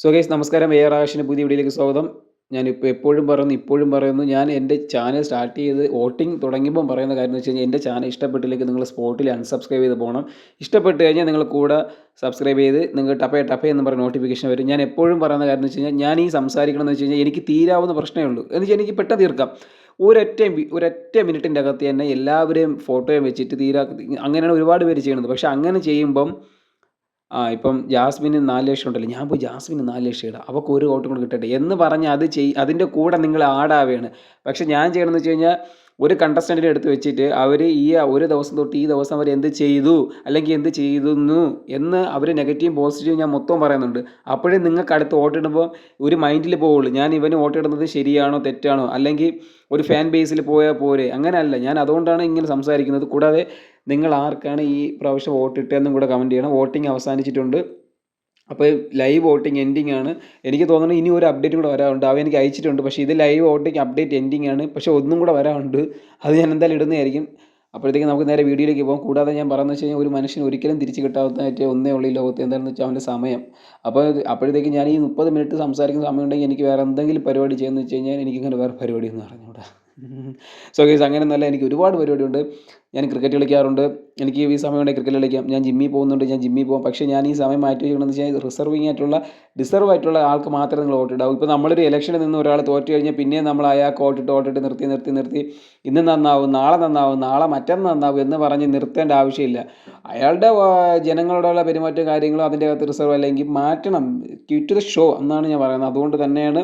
So guys നമസ്കാരം. A R ആകാശിന്റെ പുതിയ വീഡിയോയിലേക്ക് സ്വാഗതം. ഞാൻ ഇപ്പോൾ എപ്പോഴും പറയുന്നു ഇപ്പോഴും പറയുന്നു. ഞാൻ എന്റെ ചാനൽ സ്റ്റാർട്ട് ചെയ്ത് വോട്ടിംഗ് തുടങ്ങിയപ്പോൾ പറയുന്ന കാര്യം എന്ന് വെച്ച് കഴിഞ്ഞാൽ എന്റെ ചാനൽ ഇഷ്ടപ്പെട്ടില്ലെങ്കിൽ നിങ്ങൾ സ്പോട്ടിൽ അൺസബ്സ്ക്രൈബ് ചെയ്ത് പോകണം. ഇഷ്ടപ്പെട്ട് കഴിഞ്ഞാൽ നിങ്ങൾ കൂടെ സബ്സ്ക്രൈബ് ചെയ്ത് നിങ്ങൾ ടപ്പേ ടപ്പേ എന്ന് പറഞ്ഞ നോട്ടിഫിക്കേഷൻ വരും. ഞാൻ എപ്പോഴും പറയുന്ന കാര്യം എന്ന് വെച്ച് കഴിഞ്ഞാൽ ഞാൻ ഈ സംസാരിക്കണമെന്ന് വെച്ച് കഴിഞ്ഞാൽ എനിക്ക് തീരാവുന്ന പ്രശ്നമേ ഉള്ളൂ. എന്ന് വെച്ചാൽ എനിക്ക് പെട്ടെന്ന് തീർക്കാം. ഒരൊറ്റ ഒരൊറ്റ മിനിറ്റിന്റെ അകത്ത് തന്നെ എല്ലാവരെയും ഫോട്ടോയും വെച്ചിട്ട് തീരാ അങ്ങനെയാണ് ഒരുപാട് പേര് ചെയ്യുന്നത്. പക്ഷേ അങ്ങനെ ചെയ്യുമ്പം ആ ഇപ്പം ജാസ്മിന് നാല് ലക്ഷം ഉണ്ടല്ലോ. ഞാൻ പോയി ജാസ്മിന് നാല് ലക്ഷം ഇടാം. അവൾക്ക് ഒരു വോട്ടും കൂടെ കിട്ടട്ടെ എന്ന് പറഞ്ഞ് അത് ചെയ് അതിന്റെ കൂടെ നിങ്ങൾ ആടാവുകയാണ് പക്ഷേ ഞാൻ ചെയ്യണമെന്ന് വെച്ച് കഴിഞ്ഞാൽ ഒരു കണ്ടസ്റ്റന്റിനെ എടുത്ത് വെച്ചിട്ട് അവർ ഈ ഒരു ദിവസം തൊട്ട് ഈ ദിവസം അവർ എന്ത് ചെയ്തു? അല്ലെങ്കിൽ എന്ത് ചെയ്തുന്നു? എന്ന് അവർ നെഗറ്റീവും പോസിറ്റീവും ഞാൻ മൊത്തം പറയുന്നുണ്ട്. അപ്പോഴേ നിങ്ങൾക്ക് അടുത്ത് വോട്ടിടുമ്പോൾ ഒരു മൈൻഡിൽ പോവുള്ളൂ. ഞാൻ ഇവന് വോട്ടിടുന്നത് ശരിയാണോ തെറ്റാണോ? അല്ലെങ്കിൽ ഒരു ഫാൻ ബേസിൽ പോയാൽ പോരെ? അങ്ങനെയല്ല. ഞാൻ അതുകൊണ്ടാണ് ഇങ്ങനെ സംസാരിക്കുന്നത്. കൂടാതെ നിങ്ങൾ ആർക്കാണ് ഈ പ്രാവശ്യം വോട്ടിട്ടതെന്നും കൂടെ കമന്റ് ചെയ്യണം. വോട്ടിംഗ് അവസാനിച്ചിട്ടുണ്ട്. അപ്പോൾ ലൈവ് വോട്ടിംഗ് എൻഡിങ് ആണ്. എനിക്ക് തോന്നുന്നു ഇനി ഒരു അപ്ഡേറ്റ് കൂടെ വരാറുണ്ട്. അവ എനിക്ക് അയച്ചിട്ടുണ്ട്. പക്ഷേ ഇത് ലൈവ് വോട്ടിംഗ് അപ്ഡേറ്റ് എൻഡിങ് ആണ്. പക്ഷേ ഒന്നും കൂടെ വരാറുണ്ട്. അത് ഞാൻ എന്തായാലും ഇടുന്നതായിരിക്കും. അപ്പോഴത്തേക്ക് നമുക്ക് നേരെ വീഡിയോയിലേക്ക് പോകാം. കൂടാതെ ഞാൻ പറയുന്നത് വെച്ച് കഴിഞ്ഞാൽ ഒരു മനുഷ്യന് ഒരിക്കലും തിരിച്ച് കിട്ടാത്തതായിട്ട് ഒന്നേ ഉള്ളൂ ഈ ലോകത്ത്. എന്താണെന്ന് വെച്ചാൽ അവന്റെ സമയം. അപ്പോൾ അപ്പോഴത്തേക്ക് ഞാൻ ഈ മുപ്പത് മിനിറ്റ് സംസാരിക്കുന്ന സമയം ഉണ്ടെങ്കിൽ എനിക്ക് വേറെ എന്തെങ്കിലും പരിപാടി ചെയ്യുന്നത് വെച്ച് കഴിഞ്ഞാൽ എനിക്കിങ്ങനെ വേറെ പരിപാടി ഒന്നും അറിഞ്ഞൂടാ സോ ഗൈസ് അങ്ങനെ നല്ല എനിക്ക് ഒരുപാട് പരിപാടിയുണ്ട്. ഞാൻ ക്രിക്കറ്റ് കളിക്കാറുണ്ട്. എനിക്ക് ഈ സമയം ഉണ്ടെങ്കിൽ ക്രിക്കറ്റ് കളിക്കാം. ഞാൻ ജിമ്മിൽ പോകുന്നുണ്ട്. ഞാൻ ജിമ്മിൽ പോകും. പക്ഷേ ഞാൻ ഈ സമയം മാറ്റി വെക്കണമെന്ന് വെച്ചാൽ റിസർവിങ് ആയിട്ടുള്ള ഡിസർവ് ആയിട്ടുള്ള ആൾക്ക് മാത്രമേ നിങ്ങൾ വോട്ടിടാവൂ ഇപ്പോൾ നമ്മളൊരു ഇലക്ഷനിൽ നിന്ന് ഒരാൾ തോറ്റു കഴിഞ്ഞാൽ പിന്നെ നമ്മൾ അയാൾക്ക് വോട്ടിട്ട് വോട്ടിട്ട് നിർത്തി നിർത്തി നിർത്തി. ഇന്ന് നന്നാവും നാളെ നന്നാവും നാളെ മറ്റന്ന് നന്നാവും എന്ന് പറഞ്ഞ് നിർത്തേണ്ട ആവശ്യമില്ല. അയാളുടെ ജനങ്ങളോടുള്ള പെരുമാറ്റം കാര്യങ്ങളും അതിന്റെ അകത്ത് റിസർവ് അല്ലെങ്കിൽ മാറ്റണം. ക്വിറ്റ് ദ ഷോ എന്നാണ് ഞാൻ പറയുന്നത്. അതുകൊണ്ട് തന്നെയാണ്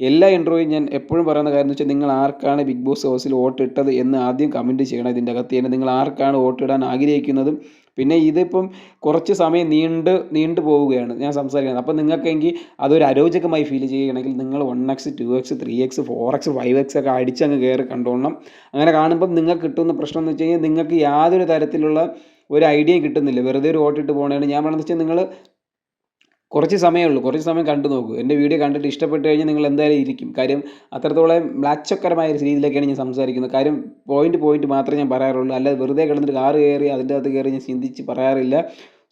എല്ലാ ഇന്റർവ്യൂയും ഞാൻ എപ്പോഴും പറയുന്ന കാര്യം എന്ന് വെച്ചാൽ നിങ്ങൾ ആർക്കാണ് ബിഗ് ബോസ് ഹൗസിൽ വോട്ട് ഇട്ടത് എന്ന് ആദ്യം കമന്റ് ചെയ്യണം ഇതിന്റെ അകത്ത്. തന്നെ നിങ്ങൾ ആർക്കാണ് വോട്ട് ഇടാൻ ആഗ്രഹിക്കുന്നതും പിന്നെ ഇതിപ്പം കുറച്ച് സമയം നീണ്ട് നീണ്ടു പോവുകയാണ് ഞാൻ സംസാരിക്കുന്നത്. അപ്പം നിങ്ങൾക്കെങ്കിൽ അതൊരു അരോചകമായി ഫീൽ ചെയ്യുകയാണെങ്കിൽ നിങ്ങൾ one x two x three x four x five x ഒക്കെ അടിച്ചങ്ങ് കയറി കണ്ടോണം അങ്ങനെ കാണുമ്പം നിങ്ങൾക്ക് കിട്ടുന്ന പ്രശ്നം എന്ന് വെച്ച് കഴിഞ്ഞാൽ നിങ്ങൾക്ക് യാതൊരു തരത്തിലുള്ള ഒരു ഐഡിയ കിട്ടുന്നില്ല. വെറുതെ ഒരു വോട്ടിട്ട് പോകണേ ഞാൻ പറയുന്നത് വെച്ചാൽ നിങ്ങൾ കുറച്ച് സമയമേ ഉള്ളൂ കുറച്ച് സമയം കണ്ടു നോക്കൂ. എന്റെ വീഡിയോ കണ്ടിട്ട് ഇഷ്ടപ്പെട്ട് കഴിഞ്ഞാൽ നിങ്ങൾ എന്തായാലും ഇരിക്കും. കാര്യം അത്രത്തോളം മ്ലാച്ചക്കരമായ ഒരു രീതിയിലൊക്കെയാണ് ഞാൻ സംസാരിക്കുന്നത്. കാര്യം പോയിന്റ് പോയിന്റ് മാത്രമേ ഞാൻ പറയാറുള്ളൂ. അല്ലാതെ വെറുതെ കിടന്നിട്ട് കാറ് കയറി അതിന്റെ അകത്ത് കയറി ഞാൻ ചിന്തിച്ച് പറയാറില്ല.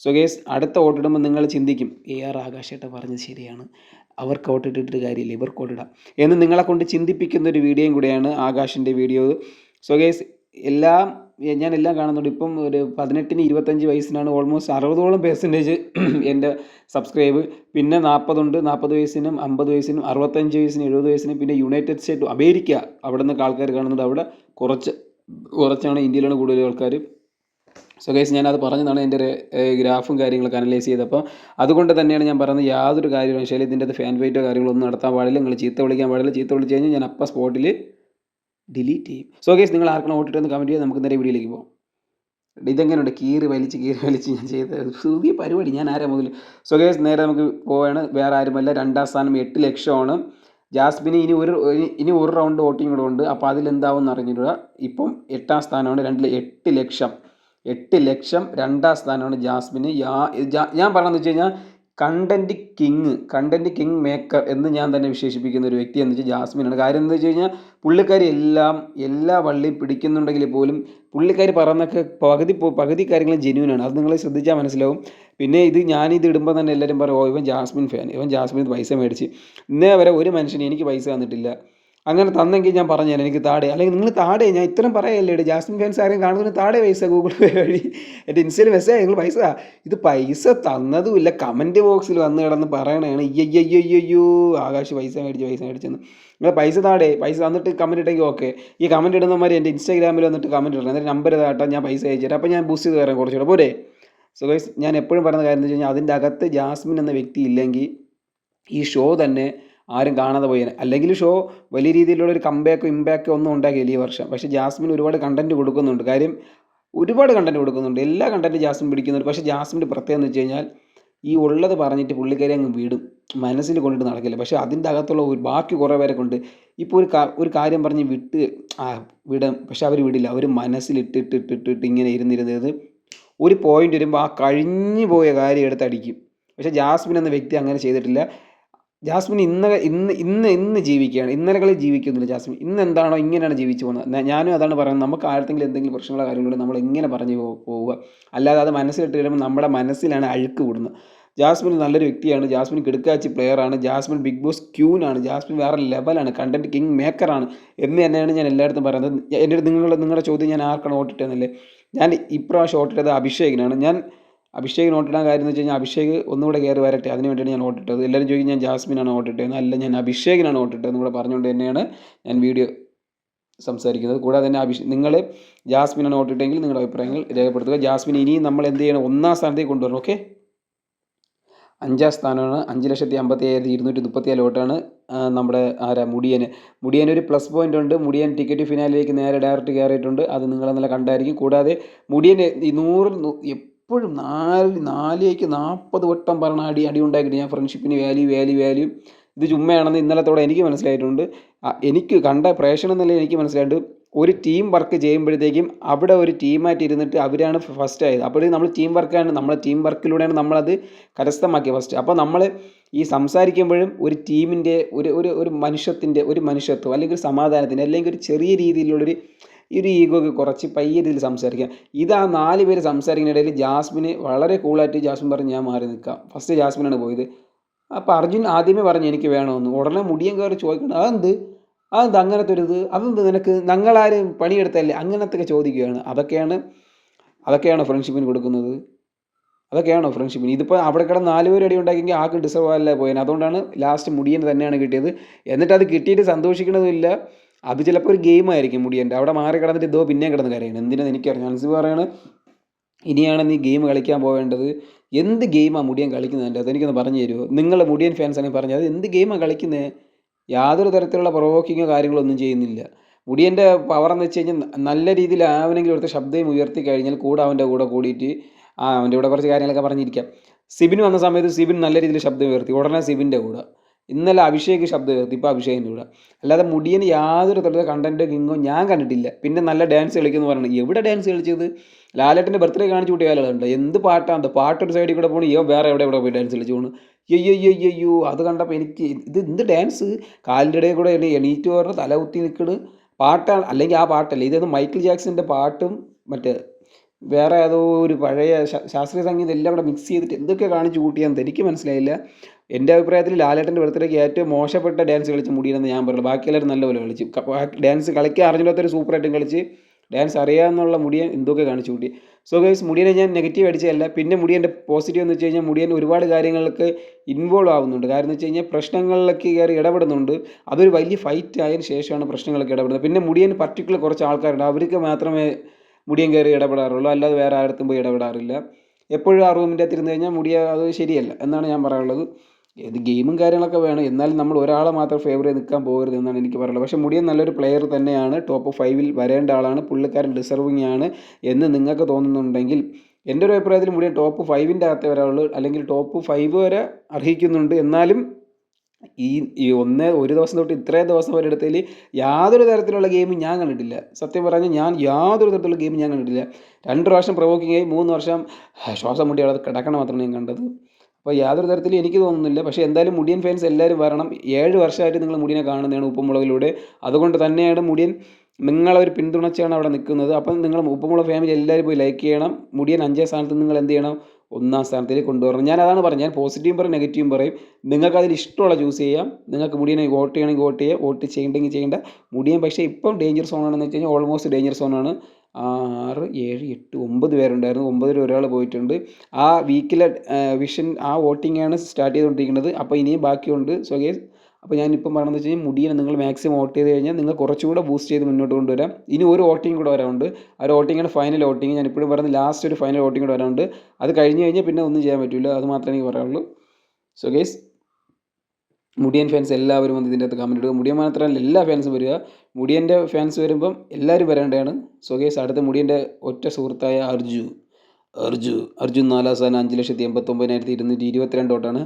സോ ഗേസ് അടുത്ത വോട്ടിടുമ്പോൾ നിങ്ങൾ ചിന്തിക്കും എ ആർ ആകാശേട്ട പറഞ്ഞത് ശരിയാണ്. അവർക്ക് വോട്ടിട്ടിട്ട് കാര്യമില്ല ഇവർക്ക് വോട്ടിടാം എന്ന് നിങ്ങളെ കൊണ്ട് ചിന്തിപ്പിക്കുന്ന ഒരു വീഡിയോയും കൂടെയാണ് ആകാശിന്റെ വീഡിയോ. സോ ഗേസ് എല്ലാം ഞാൻ എല്ലാം കാണുന്നുണ്ട്. ഇപ്പം ഒരു പതിനെട്ടിന് ഇരുപത്തഞ്ച് വയസ്സിനാണ് ഓൾമോസ്റ്റ് അറുപതോളം പേഴ്സന്റേജ് എന്റെ സബ്സ്ക്രൈബ് പിന്നെ നാൽപ്പതുണ്ട് നാൽപ്പത് വയസ്സിനും അമ്പത് വയസ്സിനും അറുപത്തഞ്ച് വയസ്സിനും എഴുപത് വയസ്സിനും പിന്നെ യുണൈറ്റഡ് സ്റ്റേറ്റ് അമേരിക്ക അവിടെ നിന്നൊക്കെ ആൾക്കാർ കാണുന്നുണ്ട്. അവിടെ കുറച്ച് കുറച്ചാണ് ഇന്ത്യയിലാണ് കൂടുതൽ ആൾക്കാർ സോ ഗൈസ് ഞാനത് പറഞ്ഞതാണ് എന്റെ ഗ്രാഫും കാര്യങ്ങളൊക്കെ അനലൈസ് ചെയ്തപ്പോൾ. അതുകൊണ്ട് തന്നെയാണ് ഞാൻ പറയുന്നത് യാതൊരു കാര്യവും ശരി ഇതിന്റെ ഫാൻ ഫൈറ്റോ കാര്യങ്ങളൊന്നും നടത്താൻ പാടില്ല. നിങ്ങൾ ചീത്ത വിളിക്കാൻ പാടില്ല. ചീത്ത വിളിച്ച് കഴിഞ്ഞാൽ ഞാൻ അപ്പം സ്പോട്ടിൽ ഡിലീറ്റ് ചെയ്യും. സോ കേസ് നിങ്ങൾ ആർക്കണം ഓട്ടിട്ടെന്ന് കമന്റ് ചെയ്യാൻ നമുക്ക് നേരെ വീഡിയോയിലേക്ക് പോകാം ഇതെങ്ങനെയുണ്ട് കീറി വലിച്ച് കീറി വലിച്ച് ഞാൻ ചെയ്ത പുതിയ പരിപാടി. ഞാൻ ആരാ മുതൽ സോ നേരെ നമുക്ക് പോവാണ്. വേറെ ആരുമല്ല. രണ്ടാം സ്ഥാനം എട്ട് ലക്ഷമാണ്. ജാസ്മിന് ഇനി ഒരു ഇനി- ഒരു റൗണ്ട് വോട്ടിംഗ് കൂടെ ഉണ്ട്. അപ്പോൾ അതിലെന്താവും എന്ന് അറിഞ്ഞിട്ടുള്ള ഇപ്പം എട്ടാം സ്ഥാനമാണ് രണ്ട് എട്ട് ലക്ഷം. എട്ട് ലക്ഷം രണ്ടാം സ്ഥാനമാണ് ജാസ്മിന്. ഞാൻ പറഞ്ഞതെന്ന് വെച്ച് കഴിഞ്ഞാൽ content king content king maker എന്ന് ഞാൻ തന്നെ വിശേഷിപ്പിക്കുന്ന ഒരു വ്യക്തി എന്ന് വെച്ചാൽ ജാസ്മിനാണ്. കാര്യം എന്താ വെച്ച് കഴിഞ്ഞാൽ പുള്ളിക്കാരി എല്ലാം എല്ലാ വള്ളിയും പിടിക്കുന്നുണ്ടെങ്കിൽ പോലും പുള്ളിക്കാരി പറയുന്നൊക്കെ പകുതി പകുതി കാര്യങ്ങളും ജെന്യൂനാണ്. അത് നിങ്ങൾ ശ്രദ്ധിച്ചാൽ മനസ്സിലാവും. പിന്നെ ഇത് ഞാനിത് ഇടുമ്പോൾ തന്നെ എല്ലാവരും പറയും ഓ ഇവൻ ജാസ്മിൻ ഫാൻ ഇവൻ ജാസ്മിൻ പൈസ മേടിച്ച്. ഇന്നേ വരെ ഒരു മനുഷ്യന് എനിക്ക് പൈസ തന്നിട്ടില്ല. അങ്ങനെ തന്നെങ്കിൽ ഞാൻ പറഞ്ഞു പറഞ്ഞുതരാം എനിക്ക് താടെ. അല്ലെങ്കിൽ നിങ്ങൾ താടെ ഞാൻ ഇത്രയും പറയല്ലേ ജാസ്മിൻ ഫാൻസ് ആരെയും കാണുന്നതിന് താടെ പൈസ ഗൂഗിൾ പേ വഴി. എന്റെ ഇൻസ്റ്റയിൽ മെസ്സേജ് നിങ്ങൾ പൈസ ഇത് പൈസ തന്നതുമില്ല കമന്റ് ബോക്സിൽ വന്ന് കിടന്ന് പറയണതാണ് അയ്യോ ആകാശ് പൈസ മേടിച്ച് പൈസ മേടിച്ചെന്ന് നിങ്ങൾ പൈസ താടേ പൈസ തന്നിട്ട് കമന്റ് ഇട്ടെങ്കിൽ ഓക്കെ ഈ കമന്റ് ഇടുന്നമാർ എന്റെ ഇൻസ്റ്റാഗ്രാമിൽ വന്നിട്ട് കമന്റ് ഇടണം. എന്നിട്ട് നമ്പർ താട്ടാ ഞാൻ പൈസ അയച്ചിട്ട് അപ്പോൾ ഞാൻ ബൂസ്റ്റ് ചെയ്ത് തരാം കുറച്ചുകൂടെ. പോരെ? സോ ഗൈസ് ഞാൻ എപ്പോഴും പറയുന്ന കാര്യം എന്ന് വെച്ച് കഴിഞ്ഞാൽ അതിന്റെ അകത്ത് ജാസ്മിൻ എന്ന വ്യക്തി ഇല്ലെങ്കിൽ ഈ ഷോ തന്നെ ആരും കാണാതെ പോയേനെ. അല്ലെങ്കിൽ ഷോ വലിയ രീതിയിലുള്ള ഒരു കമ്പാക്കോ ഇമ്പാക്കോ ഒന്നും ഉണ്ടാക്കിയില്ല ഈ വർഷം. പക്ഷേ ജാസ്മിൻ ഒരുപാട് കണ്ടന്റ് കൊടുക്കുന്നുണ്ട്. കാര്യം ഒരുപാട് കണ്ടന്റ് കൊടുക്കുന്നുണ്ട്. എല്ലാ കണ്ടന്റ് ജാസ്മിൻ പിടിക്കുന്നുണ്ട്. പക്ഷേ ജാസ്മിന്റെ പ്രത്യേകത എന്ന് വെച്ച് കഴിഞ്ഞാൽ ഈ ഉള്ളത് പറഞ്ഞിട്ട് പുള്ളിക്കാരി അങ്ങ് വിടും. മനസ്സിൽ കൊണ്ടിട്ട് നടക്കില്ല. പക്ഷേ അതിന്റെ അകത്തുള്ള ഒരു ബാക്കി കുറേ പേരെ കൊണ്ട് ഇപ്പോൾ ഒരു ഒരു കാര്യം പറഞ്ഞ് വിട്ട് ആ വിടാം പക്ഷെ അവർ വിടില്ല. അവർ മനസ്സിലിട്ടിട്ടിട്ടിട്ടിട്ട് ഇങ്ങനെ ഇരുന്നിരുന്നത് ഒരു പോയിന്റ് വരുമ്പോൾ ആ കഴിഞ്ഞു പോയ കാര്യം എടുത്തടിക്കും പക്ഷേ ജാസ്മിൻ എന്ന വ്യക്തി അങ്ങനെ ചെയ്തിട്ടില്ല. ജാസ്മിൻ ഇന്ന് ഇന്ന് ഇന്ന് ഇന്ന് ജീവിക്കുകയാണ്. ഇന്നലകളിൽ ജീവിക്കുന്നില്ല ജാസ്മിൻ. ഇന്ന് എന്താണോ ഇങ്ങനെയാണ് ജീവിച്ചു പോകുന്നത്. ഞാനും അതാണ് പറയുന്നത്. നമുക്ക് ആർക്കെങ്കിലും എന്തെങ്കിലും പ്രശ്നങ്ങളോ കാര്യങ്ങളോ നമ്മൾ എങ്ങനെ പറഞ്ഞു പോവുക? അല്ലാതെ അത് മനസ്സിലിട്ട് കഴിയുമ്പോൾ നമ്മുടെ മനസ്സിലാണ് അഴുക്ക് കൂടുന്നത്. ജാസ്മിൻ നല്ലൊരു വ്യക്തിയാണ്. ജാസ്മിൻ കിടുക്കാച്ചി പ്ലെയറാണ് ജാസ്മിൻ ബിഗ് ബോസ് ക്യൂനാണ് ജാസ്മിൻ വേറെ ലെവലാണ് കണ്ടന്റ് കിങ് മേക്കറാണ് എന്ന് തന്നെയാണ് ഞാൻ എല്ലായിടത്തും പറയുന്നത്. എന്റെ നിങ്ങളുടെ നിങ്ങളുടെ ചോദ്യം ഞാൻ ആർക്കാണ് ഓട്ടിട്ടെന്നല്ലേ ഞാൻ ഇപ്രാവശ്യം ഓട്ടിട്ടത് അഭിഷേകിനാണ്. ഞാൻ അഭിഷേക് ഓട്ടിടാൻ കാര്യം എന്ന് വെച്ച് കഴിഞ്ഞാൽ അഭിഷേക് ഒന്നുകൂടെ കയറി വരട്ടെ. അതിന് വേണ്ടിയാണ് ഞാൻ ഓട്ടിട്ടത് എല്ലാവരും ചോദിക്കും ഞാൻ ജാസ്മിനാണ് ഓട്ടിട്ടത് അല്ല ഞാൻ അഭിഷേകിനാണ് വോട്ടിട്ടതെന്ന് കൂടെ പറഞ്ഞുകൊണ്ട് തന്നെയാണ് ഞാൻ വീഡിയോ സംസാരിക്കുന്നത്. കൂടാതെ തന്നെ അഭിഷേക് നിങ്ങൾ ജാസ്മിനാണ് ഓട്ടിട്ടെങ്കിൽ നിങ്ങളുടെ അഭിപ്രായങ്ങൾ രേഖപ്പെടുത്തുക. ജാസ്മിൻ ഇനിയും നമ്മൾ എന്ത് ചെയ്യണം? ഒന്നാം സ്ഥാനത്തേക്ക് കൊണ്ടുവരണം. ഓക്കെ അഞ്ചാം സ്ഥാനമാണ്. അഞ്ച് ലക്ഷത്തി അമ്പത്തി അയ്യായിരത്തി ഇരുന്നൂറ്റി മുപ്പത്തിയാൽ വോട്ടാണ്. നമ്മുടെ ആരാ? മുടിയന്. മുടിയന് ഒരു പ്ലസ് പോയിന്റ് ഉണ്ട്. മുടിയൻ ടിക്കറ്റ് ഫിനാലിലേക്ക് നേരെ ഡയറക്റ്റ് കയറിയിട്ടുണ്ട് അത് നിങ്ങൾ നല്ല കണ്ടായിരിക്കും. കൂടാതെ മുടിയന് ഈ എപ്പോഴും നാല് നാലേക്ക് നാൽപ്പത് വട്ടം പറഞ്ഞ അടി അടി ഉണ്ടാക്കിയിട്ട് ഞാൻ ഫ്രണ്ട്ഷിപ്പിന് വാല്യൂ വാല്യൂ വാല്യൂ ഇത് ചുമ്മയാണെന്ന് ഇന്നലത്തോടെ എനിക്ക് മനസ്സിലായിട്ടുണ്ട്. എനിക്ക് കണ്ട പ്രേക്ഷണം എന്നല്ല എനിക്ക് മനസ്സിലായിട്ടുണ്ട്. ഒരു ടീം വർക്ക് ചെയ്യുമ്പോഴത്തേക്കും അവിടെ ഒരു ടീമായിട്ട് ഇരുന്നിട്ട് അവരാണ് ഫസ്റ്റ് ആയത്. അപ്പോൾ നമ്മൾ ടീം വർക്കാണ് നമ്മളെ ടീം വർക്കിലൂടെയാണ് നമ്മളത് കരസ്ഥമാക്കിയത് ഫസ്റ്റ് അപ്പോൾ നമ്മൾ ഈ സംസാരിക്കുമ്പോഴും ഒരു ടീമിന്റെ ഒരു ഒരു ഒരു മനുഷ്യത്തിന്റെ ഒരു മനുഷ്യത്വം അല്ലെങ്കിൽ ഒരു സമാധാനത്തിന്റെ അല്ലെങ്കിൽ ഒരു ചെറിയ രീതിയിലുള്ളൊരു ഈ ഒരു ഈഗോ ഒക്കെ കുറച്ച് പയ്യ രീതിയിൽ സംസാരിക്കാം. ഇത് ആ നാല് പേര് സംസാരിക്കുന്നതിനിടയിൽ ജാസ്മിന് വളരെ കൂളായിട്ട് ജാസ്മിൻ പറഞ്ഞ് ഞാൻ മാറി നിൽക്കാം. ഫസ്റ്റ് ജാസ്മിനാണ് പോയത്. അപ്പോൾ അർജുൻ ആദ്യമേ പറഞ്ഞു എനിക്ക് വേണമെന്ന്. ഉടനെ മുടിയും കയറി ചോദിക്കണം അതെന്ത്? അതെന്ത് അങ്ങനത്തെ ഒരു ഇത്? അതെന്ത് നിനക്ക് ഞങ്ങളാരും പണിയെടുത്തല്ലേ അങ്ങനത്തെ ചോദിക്കുകയാണ്. അതൊക്കെയാണ് അതൊക്കെയാണോ ഫ്രണ്ട്ഷിപ്പിന് കൊടുക്കുന്നത്? അതൊക്കെയാണോ ഫ്രണ്ട്ഷിപ്പിന് ഇതിപ്പോൾ അവിടെ കിടന്ന് നാല് പേര് അടി ഉണ്ടാക്കിയെങ്കിൽ ആർക്കും ഡിസർവ് അല്ല പോയത് അതുകൊണ്ടാണ് ലാസ്റ്റ് മുടിയന് തന്നെയാണ് കിട്ടിയത്. എന്നിട്ട് അത് കിട്ടിയിട്ട് സന്തോഷിക്കണതുമില്ല അത് ചിലപ്പോൾ ഒരു ഗെയിം ആയിരിക്കും മുടിയന്റെ. അവിടെ മാറി കിടന്നിട്ട് ഇതോ പിന്നെയും കിടന്ന് കരയാണ് എന്തിനാണ് എനിക്കറിയാം. അൻസി പറയാണ് ഇനിയാണ് നീ ഗെയിം കളിക്കാൻ പോവേണ്ടത്. എന്ത് ഗെയിമാണ് മുടിയൻ കളിക്കുന്നത് എന്റെ അതെനിക്കൊന്ന് പറഞ്ഞു തരുമോ? നിങ്ങൾ മുടിയൻ ഫാൻസ് ആണെങ്കിൽ പറഞ്ഞത് എന്ത് ഗെയിമാണ് കളിക്കുന്നത് യാതൊരു തരത്തിലുള്ള പ്രൊവോക്കിങ്ങോ കാര്യങ്ങളൊന്നും ചെയ്യുന്നില്ല. മുടിയന്റെ പവർ എന്ന് വെച്ച് കഴിഞ്ഞാൽ നല്ല രീതിയിൽ ആവനെങ്കിൽ എടുത്ത ശബ്ദം ഉയർത്തി കഴിഞ്ഞാൽ കൂടെ അവന്റെ കൂടെ കൂടിയിട്ട് ആ അവന്റെ കൂടെ കുറച്ച് കാര്യങ്ങളൊക്കെ പറഞ്ഞിരിക്കാം. സിബിൻ വന്ന സമയത്ത് സിബിൻ നല്ല രീതിയിൽ ശബ്ദം ഉയർത്തി. ഉടനെ സിബിന്റെ കൂടെ. ഇന്നലെ അഭിഷേക് ശബ്ദം ഉയർത്തി. ഇപ്പോൾ അഭിഷേകിന്റെ കൂടെ. അല്ലാതെ മുടിയന് യാതൊരു തരത്തിലുള്ള കണ്ടന്റോ കിങ്ങോ ഞാൻ കണ്ടിട്ടില്ല. പിന്നെ നല്ല ഡാൻസ് കളിക്കുന്നു പറയുന്നത് എവിടെ ഡാൻസ് കളിച്ചത്? ലാലേട്ടന്റെ ബർത്ത്ഡേ കാണിച്ചു കൂട്ടിയ ആളുകളുണ്ട്? എന്ത് പാട്ടാണ് പാട്ടൊരു സൈഡിൽ കൂടെ പോകണം ഇയോ വേറെ എവിടെ എവിടെ പോയി ഡാൻസ് കളിച്ചു പോകണം അയ്യോ അത് കണ്ടപ്പോൾ എനിക്ക് ഇത് എന്ത് ഡാൻസ്? കാലിന്റെ ഇടയിൽ കൂടെ എണീറ്റ് പറഞ്ഞ് തല കുത്തി നിൽക്കണ് പാട്ടാണ് അല്ലെങ്കിൽ ആ പാട്ടല്ല ഇതൊന്നും മൈക്കിൾ ജാക്സന്റെ പാട്ടും മറ്റേ വേറെ ഏതോ ഒരു പഴയ ശാസ്ത്രീയ സംഗീതം എല്ലാം കൂടെ മിക്സ് ചെയ്തിട്ട് എന്തൊക്കെ കാണിച്ചു കൂട്ടിയാന്ന് എനിക്ക് മനസ്സിലായില്ല. എന്റെ അഭിപ്രായത്തിൽ ലാലേട്ടന്റെ ബർത്ത്ഡേക്ക് ഏറ്റവും മോശപ്പെട്ട ഡാൻസ് കളിച്ച് മുടിയെന്ന് ഞാൻ പറയുള്ളൂ ബാക്കിയെല്ലാവരും നല്ലപോലെ കളിച്ചു. ഡാൻസ് കളിക്കാൻ അറിഞ്ഞില്ലാത്തൊരു സൂപ്പറായിട്ടും കളിച്ച് ഡാൻസ് അറിയാമെന്നുള്ള മുടിയൻ എന്തൊക്കെ കാണിച്ചു കൂട്ടി. സോ ഗൈസ് മുടിയനെ ഞാൻ നെഗറ്റീവ് അടിച്ചതല്ല. പിന്നെ മുടിയന്റെ പോസിറ്റീവ് എന്ന് വെച്ച് കഴിഞ്ഞാൽ മുടിയൻ ഒരുപാട് കാര്യങ്ങൾക്ക് ഇൻവോൾവ് ആവുന്നുണ്ട്. കാരണം എന്ന് വെച്ച് കഴിഞ്ഞാൽ പ്രശ്നങ്ങളിലൊക്കെ കയറി ഇടപെടുന്നുണ്ട്. അതൊരു വലിയ ഫൈറ്റ് ആയതിനു ശേഷമാണ് പ്രശ്നങ്ങളൊക്കെ ഇടപെടുന്നത്. പിന്നെ മുടിയൻ പർട്ടിക്കുലർ കുറച്ച് ആൾക്കാരുണ്ട്. അവർക്ക് മാത്രമേ മുടിയൻ കയറി ഇടപെടാറുള്ളൂ. അല്ലാതെ വേറെ ആരത്തും പോയി ഇടപെടാറില്ല. എപ്പോഴും ആ റൂമിന്റെ അകത്തിരുന്ന് കഴിഞ്ഞാൽ മുടിയ അത് ശരിയല്ല എന്നാണ് ഞാൻ പറയാനുള്ളത്. ഇത് ഗെയിമും കാര്യങ്ങളൊക്കെ വേണം. എന്നാലും നമ്മൾ ഒരാളെ മാത്രം ഫേവർ ചെയ്ത് നിൽക്കാൻ പോകരുത് എന്നാണ് എനിക്ക് പറയുള്ളത് പക്ഷേ മുടിയൻ നല്ലൊരു പ്ലെയർ തന്നെയാണ്. ടോപ്പ് ഫൈവിൽ വരേണ്ട ആളാണ്. പുള്ളിക്കാരൻ ഡിസർവിങ് ആണ് എന്ന് നിങ്ങൾക്ക് തോന്നുന്നുണ്ടെങ്കിൽ എന്റെ ഒരു അഭിപ്രായത്തിൽ മുടിയൻ ടോപ്പ് ഫൈവിന്റെ അകത്തേ വരാവുള്ളൂ അല്ലെങ്കിൽ ടോപ്പ് ഫൈവ് വരെ അർഹിക്കുന്നുണ്ട്. എന്നാലും ഈ ഈ ഒന്ന് ഒരു ദിവസം തൊട്ട് ഇത്രയും ദിവസം വരെ എടുത്തതിൽ യാതൊരു തരത്തിലുള്ള ഗെയിമും ഞാൻ കണ്ടിട്ടില്ല. സത്യം പറഞ്ഞാൽ ഞാൻ യാതൊരു തരത്തിലുള്ള ഗെയിം ഞാൻ കണ്ടിട്ടില്ല. രണ്ട് പ്രാവശ്യം പ്രവോക്കിങ് ആയി. മൂന്ന് വർഷം ശ്വാസം മുട്ടി അവിടെ കിടക്കണം മാത്രമാണ് ഞാൻ കണ്ടത്. അപ്പോൾ യാതൊരു തരത്തിലും എനിക്ക് തോന്നുന്നില്ല. പക്ഷേ എന്തായാലും മുടിയൻ ഫാൻസ് എല്ലാവരും വരണം. ഏഴ് വർഷമായിട്ട് നിങ്ങൾ മുടിയനെ കാണുന്നതാണ് ഉപ്പുമുളകിലൂടെ. അതുകൊണ്ട് തന്നെയാണ് മുടിയൻ നിങ്ങളൊരു പിന്തുണച്ചാണ് അവിടെ നിൽക്കുന്നത്. അപ്പം നിങ്ങൾ ഉപ്പുമുളക് ഫാമിലി എല്ലാവരും പോയി ലൈക്ക് ചെയ്യണം. മുടിയൻ അഞ്ചാം സ്ഥാനത്ത് നിങ്ങൾ എന്ത് ചെയ്യണം? ഒന്നാം സ്ഥാനത്തേക്ക് കൊണ്ടുവരണം. ഞാൻ അതാണ് പറഞ്ഞത്. ഞാൻ പോസിറ്റീവും പറയും നെഗറ്റീവും പറയും. നിങ്ങൾക്ക് അതിൽ ഇഷ്ടമുള്ള ചൂസ് ചെയ്യാം. നിങ്ങൾക്ക് മുടിയനെ വോട്ട് ചെയ്യണമെങ്കിൽ വോട്ട് ചെയ്യുക വോട്ട് ചെയ്യണ്ടെങ്കിൽ ചെയ്യേണ്ട. മുടിയൻ പക്ഷേ ഇപ്പം ഡേഞ്ചർ സോണാണെന്ന് വെച്ച് കഴിഞ്ഞാൽ ഓൾമോസ്റ്റ് ഡേഞ്ചർ സോണാണ് ആറ് ഏഴ് എട്ട് ഒമ്പത് പേരുണ്ടായിരുന്നു. ഒമ്പതിൽ ഒരാൾ പോയിട്ടുണ്ട്. ആ വീക്കിലെ വിഷൻ ആ വോട്ടിംഗ് ആണ് സ്റ്റാർട്ട് ചെയ്തുകൊണ്ടിരിക്കുന്നത്. അപ്പോൾ ഇനിയും ബാക്കിയുണ്ട്. സോ ഗേസ് അപ്പോൾ ഞാൻ ഇപ്പം പറഞ്ഞതെന്ന് വെച്ച് കഴിഞ്ഞാൽ മുടിയനെ നിങ്ങൾ മാക്സിമം വോട്ട് ചെയ്ത് കഴിഞ്ഞാൽ നിങ്ങൾ കുറച്ചുകൂടെ ബൂസ്റ്റ് ചെയ്ത് മുന്നോട്ട് കൊണ്ടുവരാം. ഇനി ഒരു വോട്ടിംഗ് കൂടെ വരാനുണ്ട്. ആ ഒരു വോട്ടിങ്ങിന് ഫൈനൽ വോട്ടിംഗ് ഞാൻ ഇപ്പോഴും പറയുന്നത് ലാസ്റ്റ് ഒരു ഫൈനൽ വോട്ടിംഗ് കൂടെ വരാനുണ്ട്. അത് കഴിഞ്ഞ് കഴിഞ്ഞാൽ പിന്നെ ഒന്നും ചെയ്യാൻ പറ്റില്ല. അത് മാത്രമേ എനിക്ക് പറയാനുള്ളൂ. സോ ഗേസ് മുടിയൻ ഫാൻസ് എല്ലാവരും വന്ന് ഇതിന്റെ അകത്ത് കമന്റ് ഇടുക. മുടിയൻ മാത്രമല്ല എല്ലാ ഫാൻസും വരിക. മുടിയന്റെ ഫാൻസ് വരുമ്പം എല്ലാവരും വരേണ്ടതാണ്. സോ ഗേസ് അടുത്ത മുടിയന്റെ ഒറ്റ സുഹൃത്തായ അർജു. അർജു അർജുൻ നാലാം സ്ഥാനം അഞ്ച് ലക്ഷത്തി എൺപത്തൊമ്പതിനായിരത്തി ഇരുന്നൂറ്റി ഇരുപത്തിരണ്ട് തൊട്ടാണ്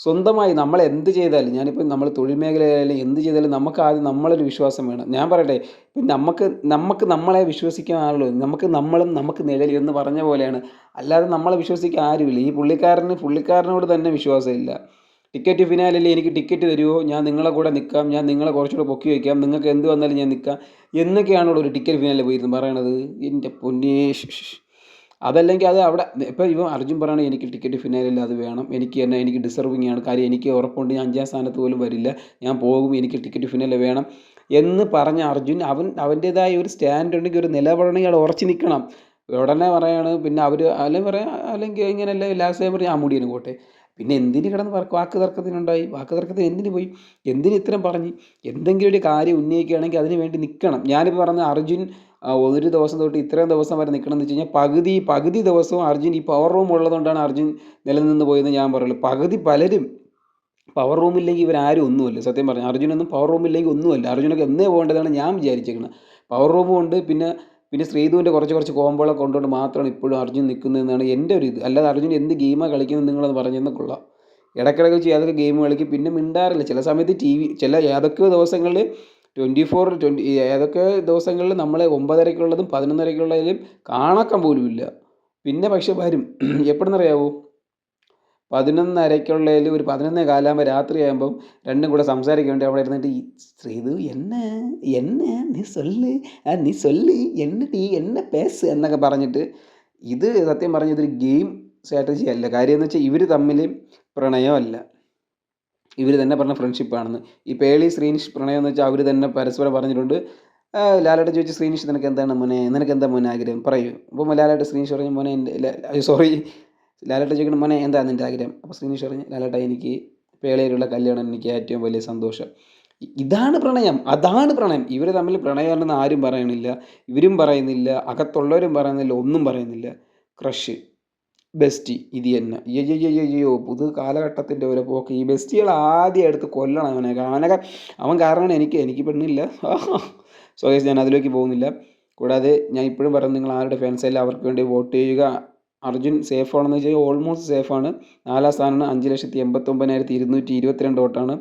സ്വന്തമായി നമ്മൾ എന്ത് ചെയ്താലും ഞാനിപ്പോൾ നമ്മൾ തൊഴിൽ മേഖലയിലായാലും എന്ത് ചെയ്താലും നമുക്ക് ആദ്യം നമ്മളൊരു വിശ്വാസം വേണം. ഞാൻ പറയട്ടെ ഇപ്പം നമുക്ക് നമുക്ക് നമ്മളെ വിശ്വസിക്കാൻ ആളുള്ളൂ. നമുക്ക് നമ്മളും നമുക്ക് നിഴൽ എന്ന് പറഞ്ഞ പോലെയാണ്. അല്ലാതെ നമ്മളെ വിശ്വസിക്കാൻ ആരുമില്ല. ഈ പുള്ളിക്കാരന് പുള്ളിക്കാരനോട് തന്നെ വിശ്വാസമില്ല. ടിക്കറ്റ് ഫിനാലിൽ എനിക്ക് ടിക്കറ്റ് തരുമോ ഞാൻ നിങ്ങളെ കൂടെ നിൽക്കാം ഞാൻ നിങ്ങളെ കുറച്ചുകൂടെ പൊക്കി വയ്ക്കാം. നിങ്ങൾക്ക് എന്ത് വന്നാലും ഞാൻ നിൽക്കാം എന്നൊക്കെയാണ് ഒരു ടിക്കറ്റ് ഫിനാലിൽ പോയിരുന്നു പറയണത്? എന്റെ പൊന്നേഷ് അതല്ലെങ്കിൽ അത് അവിടെ ഇപ്പോൾ ഇവൻ അർജുൻ പറയണത് എനിക്ക് ടിക്കറ്റ് ഫിനാലിൽ അത് വേണം. എനിക്ക് തന്നെ എനിക്ക് ഡിസർവിങ് ആണ്. കാര്യം എനിക്ക് ഉറപ്പുണ്ട്. ഞാൻ അഞ്ചാം സ്ഥാനത്ത് പോലും വരില്ല. ഞാൻ പോകും. എനിക്ക് ടിക്കറ്റ് ഫിനാലിൽ വേണം എന്ന് പറഞ്ഞ അർജുൻ അവൻ അവന്റേതായ ഒരു സ്റ്റാൻഡ് ഉണ്ടെങ്കിൽ ഒരു നിലപാടുണ്ടെങ്കിൽ അവിടെ ഉറച്ചു നിൽക്കണം. ഉടനെ പറയാണ്. പിന്നെ അവർ അല്ലെങ്കിൽ പറയാം അല്ലെങ്കിൽ ഇങ്ങനെയല്ലേ ലാസ്റ്റ് ടൈം ആ മുടിയനും പോട്ടെ. പിന്നെ എന്തിന് കിടന്ന് വാക്ക് തർക്കത്തിനുണ്ടായി? വാക്ക് തർക്കത്തിന് എന്തിന് പോയി? എന്തിന് ഇത്രയും പറഞ്ഞ്? എന്തെങ്കിലും ഒരു കാര്യം ഉന്നയിക്കുകയാണെങ്കിൽ അതിന് വേണ്ടി നിൽക്കണം. ഞാനിപ്പോൾ പറഞ്ഞ അർജുൻ ഒരു ദിവസം തൊട്ട് ഇത്രയും ദിവസം വരെ നിൽക്കണം എന്ന് വെച്ച് കഴിഞ്ഞാൽ പകുതി പകുതി ദിവസവും അർജുൻ ഈ പവർ റൂം ഉള്ളതുകൊണ്ടാണ് അർജുൻ നിലനിന്ന് പോയെന്ന് ഞാൻ പറയുള്ളൂ. പകുതി പലരും പവർ റൂമില്ലെങ്കിൽ ഇവരാരും ഒന്നുമല്ല. സത്യം പറഞ്ഞു അർജുനൊന്നും പവർ റൂമില്ലെങ്കിൽ ഒന്നുമല്ല. അർജുനൊക്കെ എന്നേ പോകേണ്ടതാണ് ഞാൻ വിചാരിച്ചേക്കുന്നത് പവർ റൂമും ഉണ്ട് പിന്നെ പിന്നെ ശ്രീധുവിന്റെ കുറച്ച് കുറച്ച് കോമ്പോളൊക്കെ കൊണ്ടുകൊണ്ട് മാത്രമാണ് ഇപ്പോഴും അർജുൻ നിൽക്കുന്നതെന്നാണ് എന്റെ ഒരു ഇത്. അല്ലാതെ അർജുൻ എന്ത് ഗെയിമാണ് കളിക്കുന്നത് നിങ്ങളത് പറഞ്ഞെന്ന് കൊള്ളാം. ഇടയ്ക്കിടയ്ക്ക് വെച്ച് ഏതൊക്കെ ഗെയിം കളിക്കും. പിന്നെ മിണ്ടാറില്ല. ചില സമയത്ത് ടി വി ചില ഏതൊക്കെ ദിവസങ്ങളിൽ ട്വന്റി ഫോർ ട്വന്റി ഏതൊക്കെ ദിവസങ്ങളിൽ നമ്മൾ ഒമ്പതരയ്ക്കുള്ളതും പതിനൊന്നരയ്ക്കുള്ളതിലും പോലും ഇല്ല പിന്നെ പക്ഷെ വരും. എപ്പോഴെന്നറിയാവോ പതിനൊന്നരയ്ക്കുള്ളതിൽ ഒരു പതിനൊന്നേ കാലാകുമ്പോൾ രാത്രിയാകുമ്പം രണ്ടും കൂടെ സംസാരിക്കാൻ വേണ്ടി അവിടെ ഇരുന്നിട്ട് ഈ ശ്രീതു എന്നെ എന്നെ നീ സൊല്ല് നീ സൊല്ല് എന്നെ ടീ എന്നെ പേസ് എന്നൊക്കെ പറഞ്ഞിട്ട് ഇത് സത്യം പറഞ്ഞ ഇതൊരു ഗെയിം സ്ട്രാറ്റജി അല്ല. കാര്യം എന്ന് വെച്ചാൽ ഇവർ തമ്മിൽ പ്രണയമല്ല. ഇവർ തന്നെ പറഞ്ഞ ഫ്രണ്ട്ഷിപ്പാണെന്ന് ഈ പേളി ശ്രീനിഷ് പ്രണയം എന്ന് വെച്ചാൽ അവർ തന്നെ പരസ്പരം പറഞ്ഞിട്ടുണ്ട്. ലാലേട്ടൻ ചോദിച്ചു ശ്രീനിഷ് നിനക്ക് എന്താണ് മോനെ? നിനക്ക് എന്താ മോനെ ആഗ്രഹം പറയൂ അപ്പോൾ ലാലേട്ടൻ ശ്രീനിഷ് പറഞ്ഞു മോനെ എന്റെ സോറി ലാലേട്ടൻ ചോദിക്കണം മോനെ എന്താ നിന്റെ ആഗ്രഹം? അപ്പോൾ ശ്രീനിഷ് പറഞ്ഞു ലാലേട്ട എനിക്ക് പേളയിലുള്ള കല്യാണം എനിക്ക് ഏറ്റവും വലിയ സന്തോഷം. ഇതാണ് പ്രണയം അതാണ് പ്രണയം. ഇവർ തമ്മിൽ പ്രണയമാണെന്ന് ആരും പറയണില്ല ഇവരും പറയുന്നില്ല അകത്തുള്ളവരും പറയുന്നില്ല ഒന്നും പറയുന്നില്ല. ക്രഷ് ബെസ്റ്റി ഇത് തന്നെ. അയ്യോ പുതു കാലഘട്ടത്തിന്റെ ഓരോ പോക്ക്. ഈ ബെസ്റ്റികൾ ആദ്യം എടുത്ത് കൊല്ലണം അവനെ. അവനൊക്കെ അവൻ കാരണമാണ് എനിക്ക് എനിക്ക് പെണ്ണില്ല. സോ ഞാൻ അതിലേക്ക് പോകുന്നില്ല. കൂടാതെ ഞാൻ ഇപ്പോഴും പറയുന്നത് നിങ്ങൾ ആരുടെ ഫാൻസ് അല്ല അവർക്ക് വേണ്ടി വോട്ട് ചെയ്യുക. അർജുൻ സേഫ് ആണെന്ന് വെച്ചാൽ ഓൾമോസ്റ്റ് സേഫ് ആണ്. നാലാം സ്ഥാനമാണ് അഞ്ച് ലക്ഷത്തി എൺപത്തൊമ്പതിനായിരത്തി ഇരുന്നൂറ്റി ഇരുപത്തിരണ്ട് വോട്ടാണ്.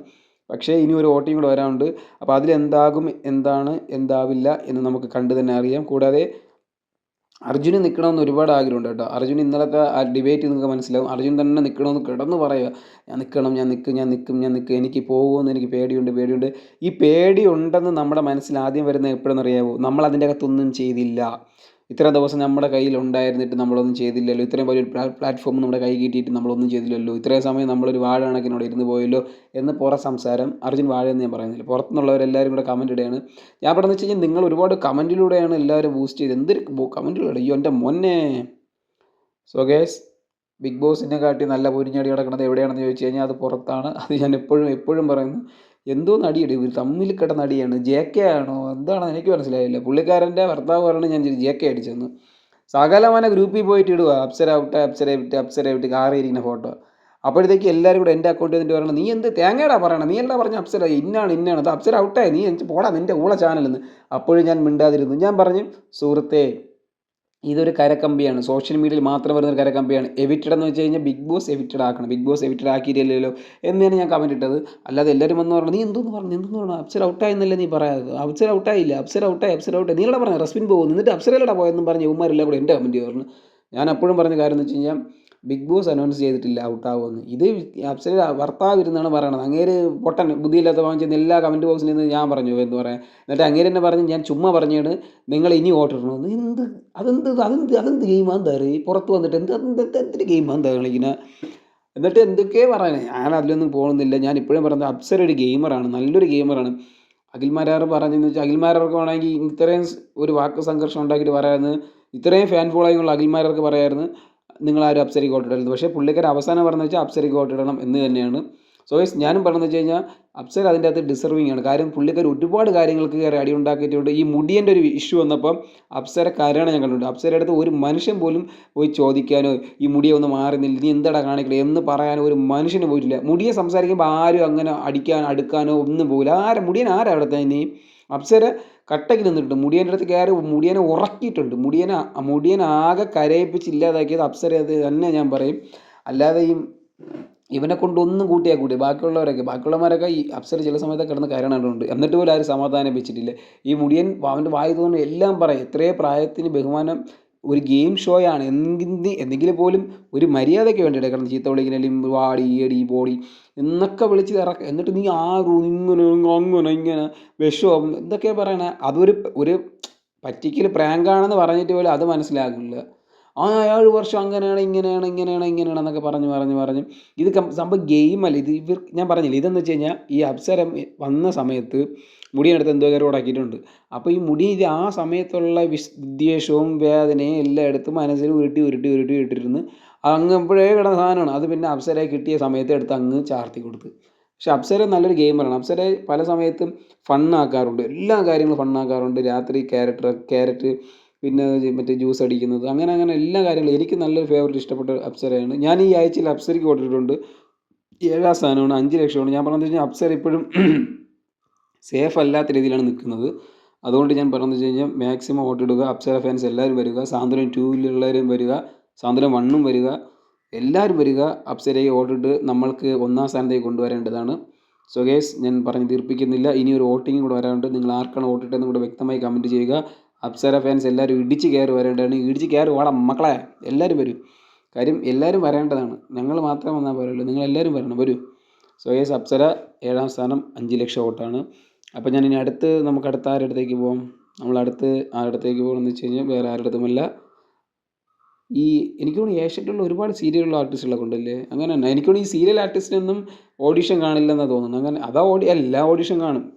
പക്ഷേ ഇനി ഒരു വോട്ടിംഗ് കൂടെ വരാനുണ്ട്. അപ്പോൾ അതിലെന്താകും എന്താണ് എന്താവില്ല എന്ന് നമുക്ക് കണ്ടു തന്നെ അറിയാം. കൂടാതെ അർജുന് നിൽക്കണമെന്ന് ഒരുപാട് ആഗ്രഹമുണ്ട് കേട്ടോ. അർജുൻ ഇന്നലത്തെ ആ ഡിബേറ്റ് നിങ്ങൾക്ക് മനസ്സിലാവും. അർജുൻ തന്നെ നിൽക്കണമെന്ന് കിടന്ന് പറയുക. ഞാൻ നിൽക്കണം ഞാൻ നിൽക്കും ഞാൻ നിൽക്കും ഞാൻ നിൽക്കും എനിക്ക് പോകുമെന്ന് എനിക്ക് പേടിയുണ്ട് പേടിയുണ്ട്. ഈ പേടിയുണ്ടെന്ന് നമ്മുടെ മനസ്സിൽ ആദ്യം വരുന്നത് എപ്പോഴെന്ന് അറിയാമോ നമ്മൾ അതിന്റെ അകത്തൊന്നും ചെയ്തില്ല. ഇത്ര ദിവസം നമ്മുടെ കയ്യിൽ ഉണ്ടായിരുന്നിട്ട് നമ്മളൊന്നും ചെയ്തില്ലല്ലോ. ഇത്രയും വലിയൊരു പ്ലാറ്റ്ഫോം നമ്മുടെ കൈ കിട്ടിയിട്ട് നമ്മളൊന്നും ചെയ്തില്ലല്ലോ. ഇത്രയും സമയം നമ്മളൊരു വാഴ കണക്കിനോട് ഇരുന്ന് പോയല്ലോ എന്ന് പുറ സംസാരം അർജുൻ വാഴ എന്ന് ഞാൻ പറയുന്നില്ല. പുറത്തുനിന്നുള്ളവരെല്ലാവരും കൂടെ കമന്റ് ഇടുകയാണ്. ഞാൻ പറഞ്ഞു വെച്ച് കഴിഞ്ഞാൽ നിങ്ങൾ ഒരുപാട് കമന്റിലൂടെയാണ് എല്ലാവരും ബൂസ്റ്റ് ചെയ്ത് എന്തൊരു കമന്റിലൂടെ അയ്യോ എന്റെ മൊന്നെ സോ ഗേസ് ബിഗ് ബോസിനെ കാട്ടി നല്ല പൊരിഞ്ഞടി കിടക്കുന്നത് എവിടെയാണെന്ന് ചോദിച്ചു കഴിഞ്ഞാൽ അത് പുറത്താണ്. അത് ഞാൻ എപ്പോഴും എപ്പോഴും പറയുന്നു. എന്തോ നടിയുടെ ഇവർ തമ്മിൽ കിടന്ന അടിയാണ് ജെ കെ ആണോ? എന്താണെന്ന് എനിക്ക് മനസ്സിലായില്ല. പുള്ളിക്കാരന്റെ ഭർത്താവ് പറയണത് ഞാൻ ജെ കെ അടിച്ചെന്ന്. സകലമാന ഗ്രൂപ്പിൽ പോയിട്ട് ഇടുക അപ്സര ഔട്ട് അപ്സര വിട്ട് അപ്സര വിട്ട് കാറിയിരിക്കുന്ന ഫോട്ടോ. അപ്പോഴത്തേക്ക് എല്ലാവരും കൂടെ എന്റെ അക്കൗണ്ടിൽ നിന്നിട്ട് പറയണം നീ എന്ത് തേങ്ങയുടെ പറയണം? നീ എല്ലാം പറഞ്ഞ അപ്സര? ഇന്നാണ് ഇന്നാണ്. അത് അപ്സര ഔട്ടായി നീ എനിക്ക് പോടാ നിന്റെ ഊള ചാനലെന്ന് അപ്പോഴും ഞാൻ മിണ്ടാതിരുന്നു. ഞാൻ പറഞ്ഞു സുഹൃത്തേ ഇതൊരു കരക്കമ്പിയാണ് സോഷ്യൽ മീഡിയയിൽ മാത്രം വരുന്ന ഒരു കരക്കമ്പിയാണ് എവിറ്റഡ് എന്ന് വെച്ച് കഴിഞ്ഞാൽ ബിഗ് ബോസ് എവിറ്റഡ് ആക്കണം. ബിഗ് ബോസ് എവിറ്റഡ് ആക്കിയില്ലല്ലോ എന്നാണ് ഞാൻ കമന്റ് ഇട്ടത്. അല്ലാതെ എല്ലാവരും വന്ന് പറഞ്ഞു നീ എന്തോന്ന് പറഞ്ഞു? എന്തെന്ന് പറഞ്ഞു? അപ്സര ഔട്ടായി എന്നല്ലേ നീ പറയാത് അപ്സര ഔട്ടായില്ല അപ്സര ഔട്ടായി അപ്സര ഔട്ടായി ഇവിടെ പറഞ്ഞു? റസ്മിൻ പോകും എന്നിട്ട് അപ്സരയിലടാ പോയെന്നും പറഞ്ഞ് ഇവന്മാരെല്ലാം കൂടെ എന്റെ കമന്റ് പറഞ്ഞു. ഞാൻ അപ്പോഴും പറഞ്ഞ കാര്യം എന്ന് വെച്ച് കഴിഞ്ഞാൽ ബിഗ് ബോസ് അനൗൺസ് ചെയ്തിട്ടില്ല ഔട്ടാവുമെന്ന് ഇത് അപ്സര ഭർത്താവ് ഇരുന്നാണ് പറയണത്. അങ്ങേര് പൊട്ടൻ ബുദ്ധിയില്ലാത്ത വാങ്ങിച്ചെന്ന് എല്ലാ കമന്റ് ബോക്സിൽ നിന്ന് ഞാൻ പറഞ്ഞു എന്ന് പറയാം? എന്നിട്ട് അങ്ങേര് തന്നെ പറഞ്ഞ് ഞാൻ ചുമ്മാ പറഞ്ഞാണ് നിങ്ങൾ ഇനി ഓട്ടിടണമെന്ന് എന്ത് അതെന്ത് അതെന്ത് അതെന്ത് ഗെയിമാണ് തേറി പുറത്ത് വന്നിട്ട് എന്ത് എന്ത് എന്ത് എന്തൊരു ഗെയിമാണ് തേറി കളിക്കുന്നത് എന്നിട്ട് എന്തൊക്കെ പറയാൻ ഞാൻ അതിലൊന്നും പോകുന്നില്ല. ഞാൻ ഇപ്പോഴും പറയുന്നത് അപ്സര ഒരു ഗെയിമറാണ് നല്ലൊരു ഗെയിമറാണ് അഖിൽമാരാർ പറഞ്ഞെന്ന് വെച്ചാൽ അഖിൽമാരാർക്ക് വേണമെങ്കിൽ ഇത്രയും ഒരു വാക്ക് സംഘർഷം ഉണ്ടാക്കിയിട്ട് പറയാമായിരുന്നു. ഇത്രയും ഫാൻ ഫോളോയിങ്ങുള്ള അഖിൽമാരാർക്ക് പറയാമായിരുന്നു. നിങ്ങളാരും അപ്സരി വോട്ടിടരുത്. പക്ഷേ പുള്ളിക്കാരൻ അവസാനം പറഞ്ഞത് വെച്ചാൽ അപ്സരയ്ക്ക് വോട്ടിടണം എന്ന് തന്നെയാണ്. സോ യെസ് ഞാനും പറഞ്ഞു വെച്ച് കഴിഞ്ഞാൽ അപ്സര അതിന്റെ അകത്ത് ഡിസർവിങ് ആണ്. കാര്യം പുള്ളിക്കാർ ഒരുപാട് കാര്യങ്ങൾക്ക് കയറി അടി ഉണ്ടാക്കിയിട്ടുണ്ട്. ഈ മുടിയന്റെ ഒരു ഇഷ്യൂ വന്നപ്പം അപ്സര കരയാണ് ഞാൻ കണ്ടിട്ടുണ്ട്. അപ്സരയുടെ അടുത്ത് ഒരു മനുഷ്യൻ പോലും പോയി ചോദിക്കാനോ ഈ മുടിയെ ഒന്ന് മാറി നിൽ നീ എന്താടാ കാണിക്കണേ എന്ന് പറയാനോ ഒരു മനുഷ്യന് പോയിട്ടില്ല. മുടിയെ സംസാരിക്കുമ്പോൾ ആരും അങ്ങനെ അടിക്കാനോ അടുക്കാനോ ഒന്നും പോകില്ല ആരെ മുടിയൻ ആരാ അവിടെ തന്നെ അപ്സര കട്ടയ്ക്ക് നിന്നിട്ടുണ്ട്. മുടിയന്റെ അടുത്ത് കയറി മുടിയനെ ഉറക്കിയിട്ടുണ്ട്. മുടിയനെ മുടിയനെ ആകെ കരയിപ്പിച്ച് ഇല്ലാതാക്കിയത് അപ്സര അത് തന്നെ ഞാൻ പറയും. അല്ലാതെ ഈ ഇവനെ കൊണ്ട് ഒന്നും കൂട്ടിയാൽ കൂടി. ബാക്കിയുള്ളവരൊക്കെ ബാക്കിയുള്ളവരൊക്കെ ഈ അപ്സര ചില സമയത്ത് കിടന്ന് കരണുണ്ട് എന്നിട്ട് പോലും ആരും സമാധാനിപ്പിച്ചിട്ടില്ല ഈ മുടിയൻ അവന്റെ വായി തോന്നുന്നു എല്ലാം പറയും. എത്രയോ പ്രായത്തിന് ബഹുമാനം ഒരു ഗെയിം ഷോയാണ് എന്തി എന്തെങ്കിലും പോലും ഒരു മര്യാദയ്ക്ക് വേണ്ടിയിട്ട് എടുക്കണം. ചീത്ത വിളിക്കുന്ന വാടി ഏടി ബോഡി എന്നൊക്കെ വിളിച്ച് ഇറക്കുക എന്നിട്ട് നീ ആറു ഇങ്ങനെ അങ്ങനെ ഇങ്ങനെ വിഷം എന്തൊക്കെയാണ് പറയണേ? അതൊരു ഒരു പറ്റിക്കൽ പ്രാങ്കാണെന്ന് പറഞ്ഞിട്ട് പോലും അത് മനസ്സിലാകില്ല. ആ ഏഴ് വർഷം അങ്ങനെയാണ് ഇങ്ങനെയാണ് ഇങ്ങനെയാണ് ഇങ്ങനെയാണ് എന്നൊക്കെ പറഞ്ഞ് പറഞ്ഞ് പറഞ്ഞ്. ഇത് സംഭവം അല്ല. ഇത് ഇവർ ഞാൻ പറഞ്ഞില്ല ഇതെന്ന് വെച്ച് കഴിഞ്ഞാൽ ഈ അപ്സരം വന്ന സമയത്ത് മുടിയെടുത്ത് എന്തോ കയറി അപ്പോൾ ഈ മുടി ഇത് ആ സമയത്തുള്ള വിദ്വേഷവും വേദനയും എല്ലാം എടുത്ത് മനസ്സിൽ ഉരുട്ടി ഉരുട്ടി ഉരുട്ടി ഇട്ടിരുന്ന് അങ്ങ് എപ്പോഴേ കിടന്ന സാധനമാണ്. അത് പിന്നെ അപ്സര കിട്ടിയ സമയത്ത് എടുത്ത് അങ്ങ് ചാർത്തി കൊടുത്ത്. പക്ഷെ അപ്സര നല്ലൊരു ഗെയിമറാണ് അപ്സര പല സമയത്തും ഫണ്ണാക്കാറുണ്ട് എല്ലാ കാര്യങ്ങളും ഫണ്ണാക്കാറുണ്ട് രാത്രി ക്യാരക്ടർ ക്യാരറ്റ് പിന്നെ മറ്റേ ജ്യൂസ് അടിക്കുന്നത്. അങ്ങനെ അങ്ങനെ എല്ലാ കാര്യങ്ങളും എനിക്ക് നല്ലൊരു ഫേവറേറ്റ് ഇഷ്ടപ്പെട്ട അപ്സരയാണ്. ഞാൻ ഈ ആഴ്ചയിൽ അപ്സരയ്ക്ക് കൊടുത്തിട്ടുണ്ട് ഏഴാം സ്ഥാനമാണ് അഞ്ച് ലക്ഷമാണ്. ഞാൻ പറഞ്ഞത് കഴിഞ്ഞാൽ അപ്സര ഇപ്പോഴും സേഫ് അല്ലാത്ത രീതിയിലാണ് നിൽക്കുന്നത്. അതുകൊണ്ട് ഞാൻ പറഞ്ഞു വെച്ച് കഴിഞ്ഞാൽ മാക്സിമം വോട്ടിടുക അപ്സര ഫാൻസ് എല്ലാവരും വരിക സാന്ത്വനം ടൂവിലുള്ളവരും വരിക സാന്ത്വനം വണ്ണും വരിക എല്ലാവരും വരിക അപ്സരയെ വോട്ടിട്ട് നമ്മൾക്ക് ഒന്നാം സ്ഥാനത്തേക്ക് കൊണ്ടുവരേണ്ടതാണ്. സോ ഗേസ് ഞാൻ പറഞ്ഞ് തീർപ്പിക്കുന്നില്ല. ഇനി ഒരു വോട്ടിംഗ് കൂടെ വരാനുണ്ട്. നിങ്ങൾ ആർക്കാണ് വോട്ടിട്ടെന്ന് കൂടെ വ്യക്തമായി കമന്റ് ചെയ്യുക. അപ്സര ഫാൻസ് എല്ലാവരും ഇടിച്ച് കയറി വരേണ്ടതാണ്. ഇടിച്ച് കയറി വാട മക്കളെ. എല്ലാവരും വരും. കാര്യം എല്ലാവരും വരേണ്ടതാണ്. ഞങ്ങൾ മാത്രം വന്നാൽ പോരല്ലോ നിങ്ങൾ എല്ലാവരും വരണം. വരൂ. സോ യെസ് അപ്സര ഏഴാം സ്ഥാനം അഞ്ച് ലക്ഷം വോട്ടാണ്. അപ്പോൾ ഞാൻ ഇനി അടുത്ത് നമുക്ക് അടുത്ത ആരുടെ അടുത്തേക്ക് പോകാം നമ്മൾ അടുത്ത് ആരുടെ അടുത്തേക്ക് പോകണമെന്ന് വെച്ച് കഴിഞ്ഞാൽ വേറെ ആരുടെ അടുത്തുമല്ല. ഈ എനിക്ക് തോന്നുന്നു ഏഷ്യത്തിലുള്ള ഒരുപാട് സീരിയലുള്ള ആർട്ടിസ്റ്റുകളൊക്കെ ഉണ്ടല്ലേ? അങ്ങനെ തന്നെ. എനിക്ക് തോന്നുന്നു ഈ സീരിയൽ ആർട്ടിസ്റ്റിനൊന്നും ഓഡിഷൻ കാണില്ലെന്നാണ് തോന്നുന്നത് അങ്ങനെ അതാ ഓഡി എല്ലാ ഓഡിഷൻ കാണും.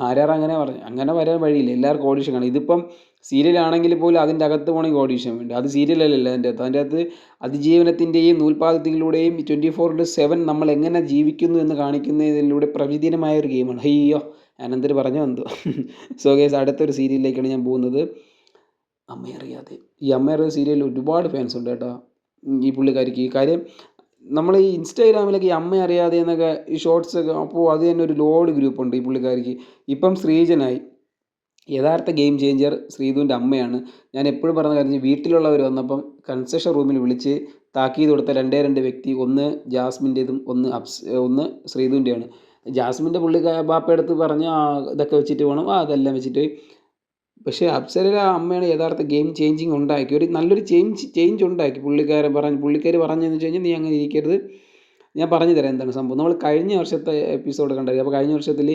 ആരാർ അങ്ങനെ പറഞ്ഞു അങ്ങനെ വരാൻ വഴിയില്ല. എല്ലാവർക്കും ഓഡീഷൻ കാണും. ഇതിപ്പം സീരിയലാണെങ്കിൽ പോലും അതിന്റെ അകത്ത് പോകണമെങ്കിൽ ഓഡീഷൻ വേണ്ട. അത് സീരിയലല്ലല്ലോ അതിന്റെ അകത്ത്. അതിന്റെ അകത്ത് അതിജീവനത്തിന്റെയും നൂൽപാദത്തിലൂടെയും ട്വന്റി ഫോർ ഇന്റു സെവൻ നമ്മൾ എങ്ങനെ ജീവിക്കുന്നു എന്ന് കാണിക്കുന്നതിലൂടെ പ്രവിധീനമായ ഒരു ഗെയിമാണ് അയ്യോ അനന്തര് പറഞ്ഞു വന്നു സോ ഗേസ് അടുത്തൊരു സീരിയലിലേക്കാണ് ഞാൻ പോകുന്നത്. അമ്മയറിയാതെ. ഈ അമ്മയറിയാതെ സീരിയലിൽ ഒരുപാട് ഫാൻസ് ഉണ്ട് കേട്ടോ. ഈ പുള്ളിക്കാരിക്ക്. ഈ കാര്യം നമ്മൾ ഈ ഇൻസ്റ്റാഗ്രാമിലൊക്കെ ഈ അമ്മ അറിയാതെ എന്നൊക്കെ ഈ ഷോർട്സ് ഒക്കെ അപ്പോൾ അത് തന്നെ ഒരു ലോഡ് ഗ്രൂപ്പ് ഉണ്ട് ഈ പുള്ളിക്കാരിക്ക്. ഇപ്പം ശ്രീജനായി. യഥാർത്ഥ ഗെയിം ചേഞ്ചർ ശ്രീധുവിന്റെ അമ്മയാണ്. ഞാൻ എപ്പോഴും പറഞ്ഞ കാര്യം വീട്ടിലുള്ളവർ വന്നപ്പം കൺസെഷൻ റൂമിൽ വിളിച്ച് താക്കീത് കൊടുത്ത രണ്ടേ രണ്ട് വ്യക്തി ഒന്ന് ജാസ്മിന്റെതും ഒന്ന് അപ്സ് ഒന്ന് ശ്രീധുവിന്റെയാണ്. ജാസ്മിന്റെ പുള്ളി ബാപ്പയെടുത്ത് പറഞ്ഞ് ഇതൊക്കെ വെച്ചിട്ട് വേണം ആ അതെല്ലാം വെച്ചിട്ട് പക്ഷേ അപ്സരയുടെ അമ്മയാണ് യഥാർത്ഥ ഗെയിം ചേഞ്ചിങ് ഉണ്ടാക്കി. ഒരു നല്ലൊരു ചേഞ്ച് ചേഞ്ച് ഉണ്ടാക്കി. പുള്ളിക്കാരൻ പറഞ്ഞു പുള്ളിക്കാർ പറഞ്ഞതെന്ന് വെച്ച് കഴിഞ്ഞാൽ നീ അങ്ങനെ ഇരിക്കരുത്. ഞാൻ പറഞ്ഞു തരാം എന്താണ് സംഭവം. നമ്മൾ കഴിഞ്ഞ വർഷത്തെ എപ്പിസോഡ് കണ്ടായിരുന്നു അപ്പോൾ കഴിഞ്ഞ വർഷത്തിൽ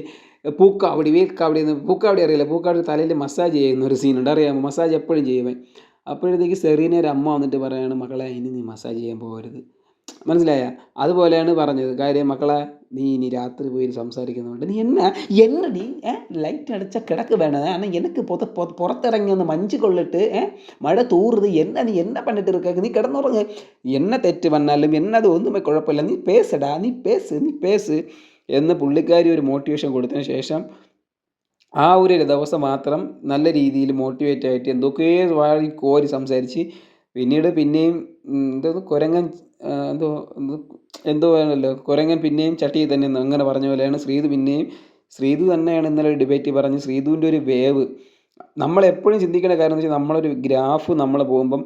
പൂക്കാവടി വേൽക്കാവടി എന്ന് പൂക്കാവടി അറിയില്ല? പൂക്കാവടി തലയിൽ മസാജ് ചെയ്യുന്ന ഒരു സീനുണ്ട് അറിയാമോ? മസാജ് എപ്പോഴും ചെയ്യുമേ അപ്പോഴത്തേക്ക് സെറീനയുടെ അമ്മ വന്നിട്ട് പറയുകയാണ് മകളെ ഇനി നീ മസാജ് ചെയ്യാൻ പോകരുത്. മനസ്സിലായ? അതുപോലെയാണ് പറഞ്ഞത്. കാര്യം മക്കളെ നീ ഇനി രാത്രി പോയി സംസാരിക്കുന്നുണ്ട് നീ എന്നാ എന്നെ നീ ഏ ലൈറ്റ് അടിച്ച കിടക്ക് വേണത് കാരണം എനിക്ക് പുത പുറത്തിറങ്ങി ഒന്ന് മഞ്ച് കൊള്ളിട്ട് മഴ തൂറുത് എന്നാ നീ എന്നെ പണ്ടിട്ട് ഇരിക്കുക നീ കിടന്നുറങ്ങ്. എന്നെ തെറ്റ് വന്നാലും എന്നത് ഒന്നുമേ കുഴപ്പമില്ല. നീ പേസടാ നീ പേസ് നീ പേസ് എന്ന് പുള്ളിക്കാരി ഒരു മോട്ടിവേഷൻ കൊടുത്തതിന് ശേഷം ആ ഒരു ദിവസം മാത്രം നല്ല രീതിയിൽ മോട്ടിവേറ്റ് ആയിട്ട് എന്തൊക്കെയോ വാഴി കോരി സംസാരിച്ച് പിന്നീട് പിന്നെയും എന്തോ കുരങ്ങൻ എന്തോ എന്തോ ആണല്ലോ കുരങ്ങൻ പിന്നെയും ചട്ടി തന്നെ അങ്ങനെ പറഞ്ഞ പോലെയാണ് ശ്രീതു പിന്നെയും ശ്രീതു തന്നെയാണ് ഇന്നലെ ഡിബേറ്റ് പറഞ്ഞ് ശ്രീതുവിന്റെ ഒരു വേവ്. നമ്മളെപ്പോഴും ചിന്തിക്കേണ്ട കാര്യം എന്ന് വെച്ചാൽ നമ്മളൊരു ഗ്രാഫ് നമ്മൾ പോകുമ്പം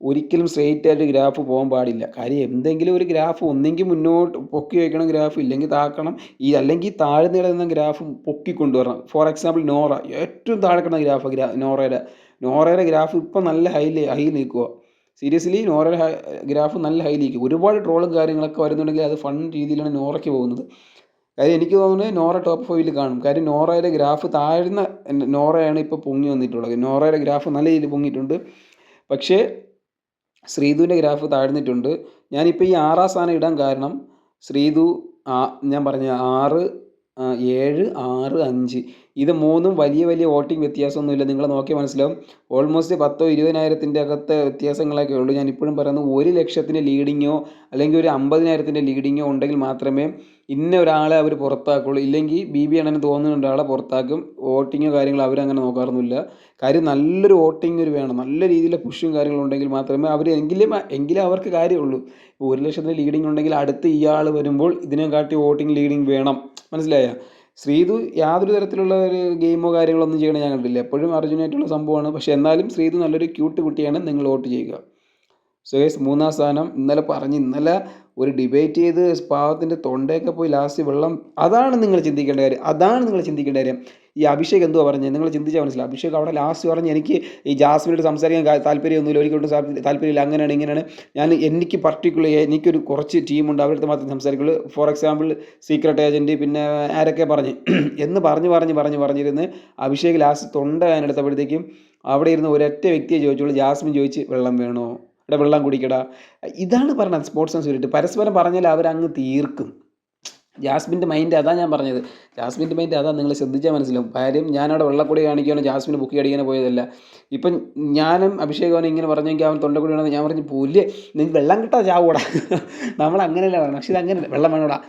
ഒരിക്കലും സ്ട്രെയിറ്റ് ആയിട്ട് ഗ്രാഫ് പോകാൻ പാടില്ല. കാര്യം എന്തെങ്കിലും ഒരു ഗ്രാഫ് ഒന്നെങ്കിൽ മുന്നോട്ട് പൊക്കി വയ്ക്കണം ഗ്രാഫ് ഇല്ലെങ്കിൽ താക്കണം. ഈ അല്ലെങ്കിൽ താഴ്ന്നു കിടന്ന ഗ്രാഫ് പൊക്കി കൊണ്ടുവരണം ഫോർ എക്സാമ്പിൾ നോറ. ഏറ്റവും താഴെ കിടന്ന ഗ്രാഫ് ഗ്രാ നോറയുടെ നോറയുടെ ഗ്രാഫ് ഇപ്പം നല്ല ഹൈ ഹൈ നിൽക്കുക സീരിയസ്ലി നോറയുടെ ഗ്രാഫ് നല്ല ഹൈ നിൽക്കുക ഒരുപാട് ട്രോളും കാര്യങ്ങളൊക്കെ വരുന്നുണ്ടെങ്കിൽ അത് ഫൺ രീതിയിലാണ് നോറയ്ക്ക് പോകുന്നത്. കാര്യം എനിക്ക് തോന്നുന്നത് നോറ ടോപ്പ് ഫൈവിൽ കാണും. കാര്യം നോറയുടെ ഗ്രാഫ് താഴ്ന്ന നോറയാണ് ഇപ്പോൾ പൊങ്ങി വന്നിട്ടുള്ളത്. നോറയുടെ ഗ്രാഫ് നല്ല രീതിയിൽ പൊങ്ങിയിട്ടുണ്ട്. പക്ഷേ ശ്രീധുവിന്റെ ഗ്രാഫ് താഴ്ന്നിട്ടുണ്ട്. ഞാനിപ്പോൾ ഈ ആറാം സ്ഥാനം ഇടാൻ കാരണം ശ്രീധു ഞാൻ പറഞ്ഞ ആറ് ഏഴ് ആറ് അഞ്ച് ഇത് മൂന്നും വലിയ വലിയ വോട്ടിംഗ് വ്യത്യാസമൊന്നുമില്ല. നിങ്ങൾ നോക്കിയാൽ മനസ്സിലാവും. ഓൾമോസ്റ്റ് പത്തോ ഇരുപതിനായിരത്തിന്റെ അകത്തെ വ്യത്യാസങ്ങളൊക്കെ ഉള്ളൂ. ഞാൻ ഇപ്പോഴും പറയുന്നത് ഒരു ലക്ഷത്തിന്റെ ലീഡിങ്ങോ അല്ലെങ്കിൽ ഒരു അമ്പതിനായിരത്തിന്റെ ലീഡിങ്ങോ ഉണ്ടെങ്കിൽ മാത്രമേ ഇന്ന ഒരാളെ അവർ പുറത്താക്കുള്ളൂ. ഇല്ലെങ്കിൽ ബി ബി അണ്ണന് തോന്നുന്നുണ്ട് ആളെ പുറത്താക്കും. വോട്ടിങ്ങോ കാര്യങ്ങളോ അവരങ്ങനെ നോക്കാറൊന്നുമില്ല. കാര്യം നല്ലൊരു വോട്ടിംഗ് ഒരു വേണം. നല്ല രീതിയിലെ പുഷും കാര്യങ്ങളും ഉണ്ടെങ്കിൽ മാത്രമേ അവർ എങ്കിലും എങ്കിലും അവർക്ക് കാര്യമുള്ളൂ. ഒരു ലക്ഷത്തിന് ലീഡിങ് ഉണ്ടെങ്കിൽ അടുത്ത് ഇയാൾ വരുമ്പോൾ ഇതിനെക്കാട്ടി വോട്ടിംഗ് ലീഡിംഗ് വേണം. മനസ്സിലായ? ശ്രീതു യാതൊരു തരത്തിലുള്ള ഒരു ഗെയിമോ കാര്യങ്ങളോ ഒന്നും ചെയ്യണം ഞാൻ കണ്ടില്ല. എപ്പോഴും അർജുനായിട്ടുള്ള സംഭവമാണ്. പക്ഷേ എന്നാലും ശ്രീതു നല്ലൊരു ക്യൂട്ട് കുട്ടിയാണ്. നിങ്ങൾ വോട്ട് ചെയ്യുക. സോ മൂന്നാം സ്ഥാനം. ഇന്നലെ പറഞ്ഞ് ഇന്നലെ ഒരു ഡിബേറ്റ് ചെയ്ത് പാവത്തിന്റെ തൊണ്ടയൊക്കെ പോയി ലാസ്റ്റ് വെള്ളം. അതാണ് നിങ്ങൾ ചിന്തിക്കേണ്ട കാര്യം. അതാണ് നിങ്ങൾ ചിന്തിക്കേണ്ട കാര്യം. ഈ അഭിഷേക് എന്തുവാ പറഞ്ഞത് നിങ്ങൾ ചിന്തിച്ചാൽ മനസ്സിലായി അഭിഷേക് അവിടെ ലാസ്റ്റ് പറഞ്ഞ് എനിക്ക് ഈ ജാസ്മിനോട് സംസാരിക്കാൻ താല്പര്യമൊന്നുമില്ല. ഒരിക്കലും താല്പര്യമില്ല. അങ്ങനെയാണ് ഇങ്ങനെയാണ്. ഞാൻ എനിക്ക് പർട്ടിക്കുലർ എനിക്കൊരു കുറച്ച് ടീമുണ്ട് അവരുടെ മാത്രം സംസാരിക്കുള്ളൂ. ഫോർ എക്സാമ്പിൾ സീക്രട്ട് ഏജന്റ് പിന്നെ ആരൊക്കെ പറഞ്ഞ്? എന്ന് പറഞ്ഞ് പറഞ്ഞ് പറഞ്ഞ് പറഞ്ഞിരുന്ന് അഭിഷേക് ലാസ്റ്റ് തൊണ്ട ഞാനെടുത്തപ്പോഴത്തേക്കും അവിടെ ഇരുന്ന് ഒരൊറ്റ വ്യക്തിയെ ചോദിച്ചുള്ളൂ. ജാസ്മിൻ ചോദിച്ച് വെള്ളം വേണോ? ഇവിടെ വെള്ളം കുടിക്കടാ. ഇതാണ് പറഞ്ഞത് സ്പോർട്സ് ആൻഡ് സ്പിരിറ്റ് പരസ്പരം പറഞ്ഞാൽ അവരങ്ങ് തീർക്കും. ജാസ്മിന്റെ മൈൻഡ് അതാണ് ഞാൻ പറഞ്ഞത്. ജാസ്മിന്റെ മൈൻഡ് അതാണ് നിങ്ങൾ ശ്രദ്ധിച്ചാൽ മനസ്സിലാവും. കാര്യം ഞാനവിടെ വെള്ളക്കൊടി കാണിക്കുകയാണ് ജാസ്മിന് ബുക്ക് അടിക്കാൻ പോയതല്ല. ഇപ്പം ഞാനും അഭിഷേകവനും ഇങ്ങനെ പറഞ്ഞെങ്കിൽ അവൻ തൊണ്ടക്കൂടി വേണമെന്ന് ഞാൻ പറഞ്ഞു പുല്ല് നിങ്ങൾക്ക് വെള്ളം കിട്ടാ ചാവൂടാ. നമ്മൾ അങ്ങനെയല്ല പറയണം പക്ഷേ ഇത് അങ്ങനെ വെള്ളം വേണോടാ.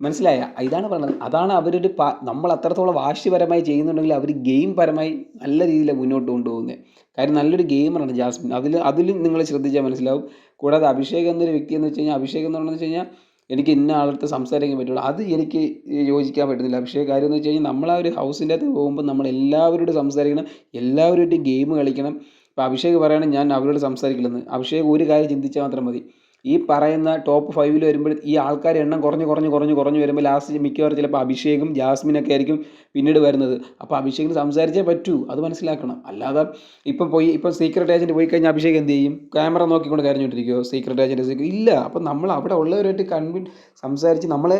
മനസ്സിലായ? ഇതാണ് പറഞ്ഞത് അതാണ് അവരൊരു പ നമ്മൾ അത്രത്തോളം വാശിപരമായി ചെയ്യുന്നുണ്ടെങ്കിൽ അവർ ഗെയിം പരമായി നല്ല രീതിയിൽ മുന്നോട്ട് കൊണ്ടുപോകുന്നത് കാര്യം നല്ലൊരു ഗെയിമറാണ് ജാസ്മിൻ. അതിൽ അതിലും നിങ്ങൾ ശ്രദ്ധിച്ചാൽ മനസ്സിലാവും. കൂടാതെ അഭിഷേക് എന്നൊരു വ്യക്തി എന്ന് വെച്ച് കഴിഞ്ഞാൽ അഭിഷേക് എന്ന് വെച്ച് കഴിഞ്ഞാൽ എനിക്ക് ഇന്ന ആളടുത്ത് സംസാരിക്കാൻ പറ്റുള്ളൂ. അത് എനിക്ക് യോജിക്കാൻ പറ്റുന്നില്ല. പക്ഷേ കാര്യം എന്ന് വെച്ച് കഴിഞ്ഞാൽ നമ്മൾ ആ ഒരു ഹൗസിന്റെ അകത്ത് പോകുമ്പോൾ നമ്മൾ എല്ലാവരോടും സംസാരിക്കണം. എല്ലാവരുമായിട്ട് ഗെയിം കളിക്കണം. ഇപ്പോൾ അഭിഷേക് പറയുകയാണെങ്കിൽ ഞാൻ അവരോട് സംസാരിക്കില്ലെന്ന്. അഭിഷേക് ഒരു കാര്യം ചിന്തിച്ചാൽ മാത്രം മതി. ഈ പറയുന്ന ടോപ്പ് ഫൈവിൽ വരുമ്പോൾ ഈ ആൾക്കാർ എണ്ണം കുറഞ്ഞ് കുറഞ്ഞ് കുറഞ്ഞ് കുറഞ്ഞ് വരുമ്പോൾ ലാസ്റ്റ് മിക്കവാറും ചിലപ്പോൾ അഭിഷേകും ജാസ്മിനൊക്കെ ആയിരിക്കും പിന്നീട് വരുന്നത്. അപ്പോൾ അഭിഷേകിന് സംസാരിച്ചേ പറ്റൂ അത് മനസ്സിലാക്കണം. അല്ലാതെ ഇപ്പം പോയി ഇപ്പം സീക്രട്ട് ഏജന്റ് പോയി കഴിഞ്ഞാൽ അഭിഷേക് എന്ത് ചെയ്യും? ക്യാമറ നോക്കിക്കൊണ്ട് കരഞ്ഞോണ്ടിരിക്കുമോ സീക്രട്ട് ഏജന്റ് ഇല്ല അപ്പം നമ്മൾ അവിടെ ഉള്ളവരുമായിട്ട് കൺവിൻ സംസാരിച്ച് നമ്മളെ